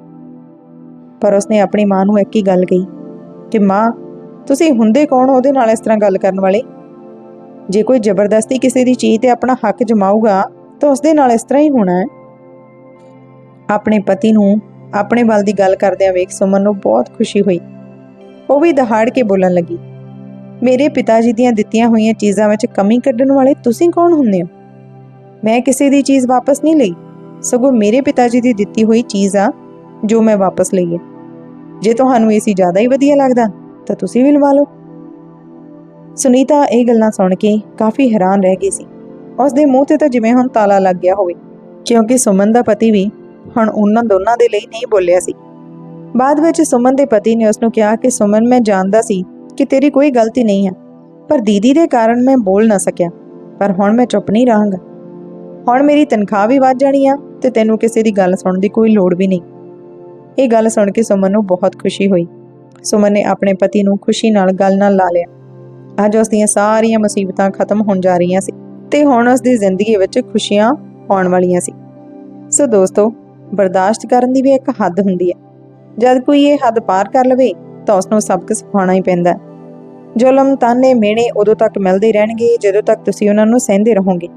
ਪਰ ਉਸਨੇ ਆਪਣੀ ਮਾਂ ਨੂੰ ਇੱਕ ਹੀ ਗੱਲ ਕਹੀ ਕਿ, ਮਾਂ, ਤੁਸੀਂ ਹੁੰਦੇ ਕੌਣ ਹੋ ਉਹਦੇ ਨਾਲ ਇਸ ਤਰ੍ਹਾਂ ਗੱਲ ਕਰਨ ਵਾਲੇ? ਜੇ ਕੋਈ ਜ਼ਬਰਦਸਤੀ ਕਿਸੇ ਦੀ ਚੀਜ਼ ਤੇ ਆਪਣਾ ਹੱਕ ਜਮਾਊਗਾ, ਤਾਂ ਉਸਦੇ ਨਾਲ ਇਸ ਤਰ੍ਹਾਂ ਹੀ ਹੋਣਾ ਹੈ। ਆਪਣੇ ਪਤੀ ਨੂੰ ਆਪਣੇ ਵੱਲ ਦੀ ਗੱਲ ਕਰਦਿਆਂ ਵੇਖ ਸੁਮਨ ਨੂੰ ਬਹੁਤ ਖੁਸ਼ੀ ਹੋਈ। ਉਹ ਵੀ ਦਹਾੜ ਕੇ ਬੋਲਣ ਲੱਗੀ, ਮੇਰੇ ਪਿਤਾ ਜੀ ਦੀਆਂ ਦਿੱਤੀਆਂ ਹੋਈਆਂ ਚੀਜ਼ਾਂ ਵਿੱਚ ਕਮੀ ਕੱਢਣ ਵਾਲੇ ਤੁਸੀਂ ਕੌਣ ਹੁੰਦੇ ਹੋ? ਮੈਂ ਕਿਸੇ ਦੀ ਚੀਜ਼ ਵਾਪਸ ਨਹੀਂ ਲਈ। ਸਗੋਂ ਮੇਰੇ ਪਿਤਾ ਜੀ ਦੀ ਦਿੱਤੀ ਹੋਈ ਚੀਜ਼ ਆ, ਜੋ ਮੈਂ ਵਾਪਸ ਲਈ ਹੈ। ਜੇ ਤੁਹਾਨੂੰ ਏਸੀ ਜ਼ਿਆਦਾ ਹੀ ਵਧੀਆ ਲੱਗਦਾ, ਤਾਂ ਤੁਸੀਂ ਵੀ ਲਵਾ ਲਓ। ਸੁਨੀਤਾ ਇਹ ਗੱਲਾਂ ਸੁਣ ਕੇ ਕਾਫੀ ਹੈਰਾਨ ਰਹਿ ਗਈ ਸੀ। ਉਸ ਦੇ ਮੂੰਹ ਤੇ ਤਾਂ ਜਿਵੇਂ ਹੁਣ ਤਾਲਾ ਲੱਗ ਗਿਆ ਹੋਵੇ, ਕਿਉਂਕਿ ਸੁਮਨ ਦਾ ਪਤੀ ਵੀ ਹੁਣ ਉਹਨਾਂ ਦੋਨਾਂ ਦੇ ਲਈ ਨਹੀਂ ਬੋਲਿਆ ਸੀ। ਬਾਅਦ ਵਿੱਚ ਸੁਮਨ ਦੇ ਪਤੀ ਨੇ ਉਸ ਨੂੰ ਕਿਹਾ ਕਿ, ਸੁਮਨ, ਮੈਂ ਜਾਣਦਾ ਸੀ ਕਿ ਤੇਰੀ ਕੋਈ ਗਲਤੀ ਨਹੀਂ ਹੈ ਪਰ ਦੀਦੀ ਦੇ ਕਾਰਨ ਮੈਂ ਬੋਲ ਨਾ ਸਕਿਆ, ਪਰ ਹੁਣ ਮੈਂ ਚੁੱਪ ਨਹੀਂ ਰਹਾਂਗਾ। ਹੁਣ ਮੇਰੀ ਤਨਖਾਹ ਵੀ ਵੱਧ ਜਾਣੀ ਆ ਤੇ ਤੈਨੂੰ ਕਿਸੇ ਦੀ ਗੱਲ ਸੁਣਨ ਦੀ ਕੋਈ ਲੋੜ ਵੀ ਨਹੀਂ। ਇਹ ਗੱਲ ਸੁਣ ਕੇ ਸੁਮਨ ਨੂੰ ਬਹੁਤ ਖੁਸ਼ੀ ਹੋਈ। ਸੁਮਨ ਨੇ ਆਪਣੇ ਪਤੀ ਨੂੰ ਖੁਸ਼ੀ ਨਾਲ ਗੱਲ ਨਾਲ ਲਾ ਲਿਆ। ਅੱਜ ਉਸ ਦੀਆਂ ਸਾਰੀਆਂ ਮੁਸੀਬਤਾਂ ਖਤਮ ਹੋਣ ਜਾ ਰਹੀਆਂ ਸੀ ਤੇ ਹੁਣ ਉਸ ਦੀ ਜ਼ਿੰਦਗੀ ਵਿੱਚ ਖੁਸ਼ੀਆਂ ਆਉਣ ਵਾਲੀਆਂ ਸੀ। ਸੋ ਦੋਸਤੋ, ਬਰਦਾਸ਼ਤ ਕਰਨ ਦੀ ਵੀ ਇੱਕ ਹੱਦ ਹੁੰਦੀ ਹੈ। ਜਦ ਕੋਈ ਇਹ ਹੱਦ ਪਾਰ ਕਰ ਲਵੇ, ਤਾਂ ਉਸ ਨੂੰ ਸਬਕ ਸਿਖਾਉਣਾ ਹੀ ਪੈਂਦਾ ਜ਼ੁਲਮ ਤਾਨੇ ਮਿਹਣੇ ਉਦੋਂ ਤੱਕ ਮਿਲਦੇ ਰਹਿਣਗੇ ਜਦੋਂ ਤੱਕ ਤੁਸੀਂ ਉਹਨਾਂ ਨੂੰ ਸਹਿੰਦੇ ਰਹੋਗੇ।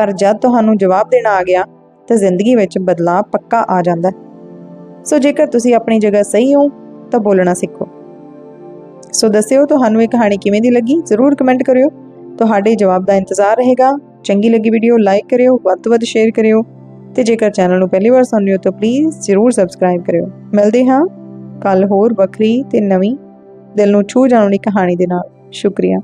ਪਰ ਜਦ ਤੁਹਾਨੂੰ ਜਵਾਬ ਦੇਣਾ ਆ ਗਿਆ, ਤਾਂ ਜ਼ਿੰਦਗੀ ਵਿੱਚ ਬਦਲਾਅ ਪੱਕਾ ਆ ਜਾਂਦਾ ਸੋ ਜੇਕਰ ਤੁਸੀਂ ਆਪਣੀ ਜਗ੍ਹਾ ਸਹੀ ਹੋ, ਤਾਂ ਬੋਲਣਾ ਸਿੱਖੋ। ਸੋ ਦੱਸਿਓ ਤੁਹਾਨੂੰ ਇਹ ਕਹਾਣੀ ਕਿਵੇਂ ਦੀ ਲੱਗੀ? ਜ਼ਰੂਰ ਕਮੈਂਟ ਕਰਿਓ। ਤੁਹਾਡੇ ਜਵਾਬ ਦਾ ਇੰਤਜ਼ਾਰ ਰਹੇਗਾ। ਚੰਗੀ ਲੱਗੀ ਵੀਡੀਓ ਲਾਈਕ ਕਰਿਓ, ਵੱਧ ਤੋਂ ਵੱਧ ਸ਼ੇਅਰ ਕਰਿਓ। ਤੇ ਜੇਕਰ ਚੈਨਲ ਨੂੰ ਪਹਿਲੀ ਵਾਰ ਸੁਣ ਰਹੇ ਹੋ, ਤਾਂ ਪਲੀਜ਼ ਜ਼ਰੂਰ ਸਬਸਕ੍ਰਾਈਬ ਕਰਿਓ। ਮਿਲਦੇ ਹਾਂ ਕੱਲ ਹੋਰ ਵੱਖਰੀ ਤੇ ਨਵੀਂ ਦਿਲ ਨੂੰ ਛੂ ਜਾਣ ਵਾਲੀ ਕਹਾਣੀ ਦੇ ਨਾਲ। ਸ਼ੁਕਰੀਆ।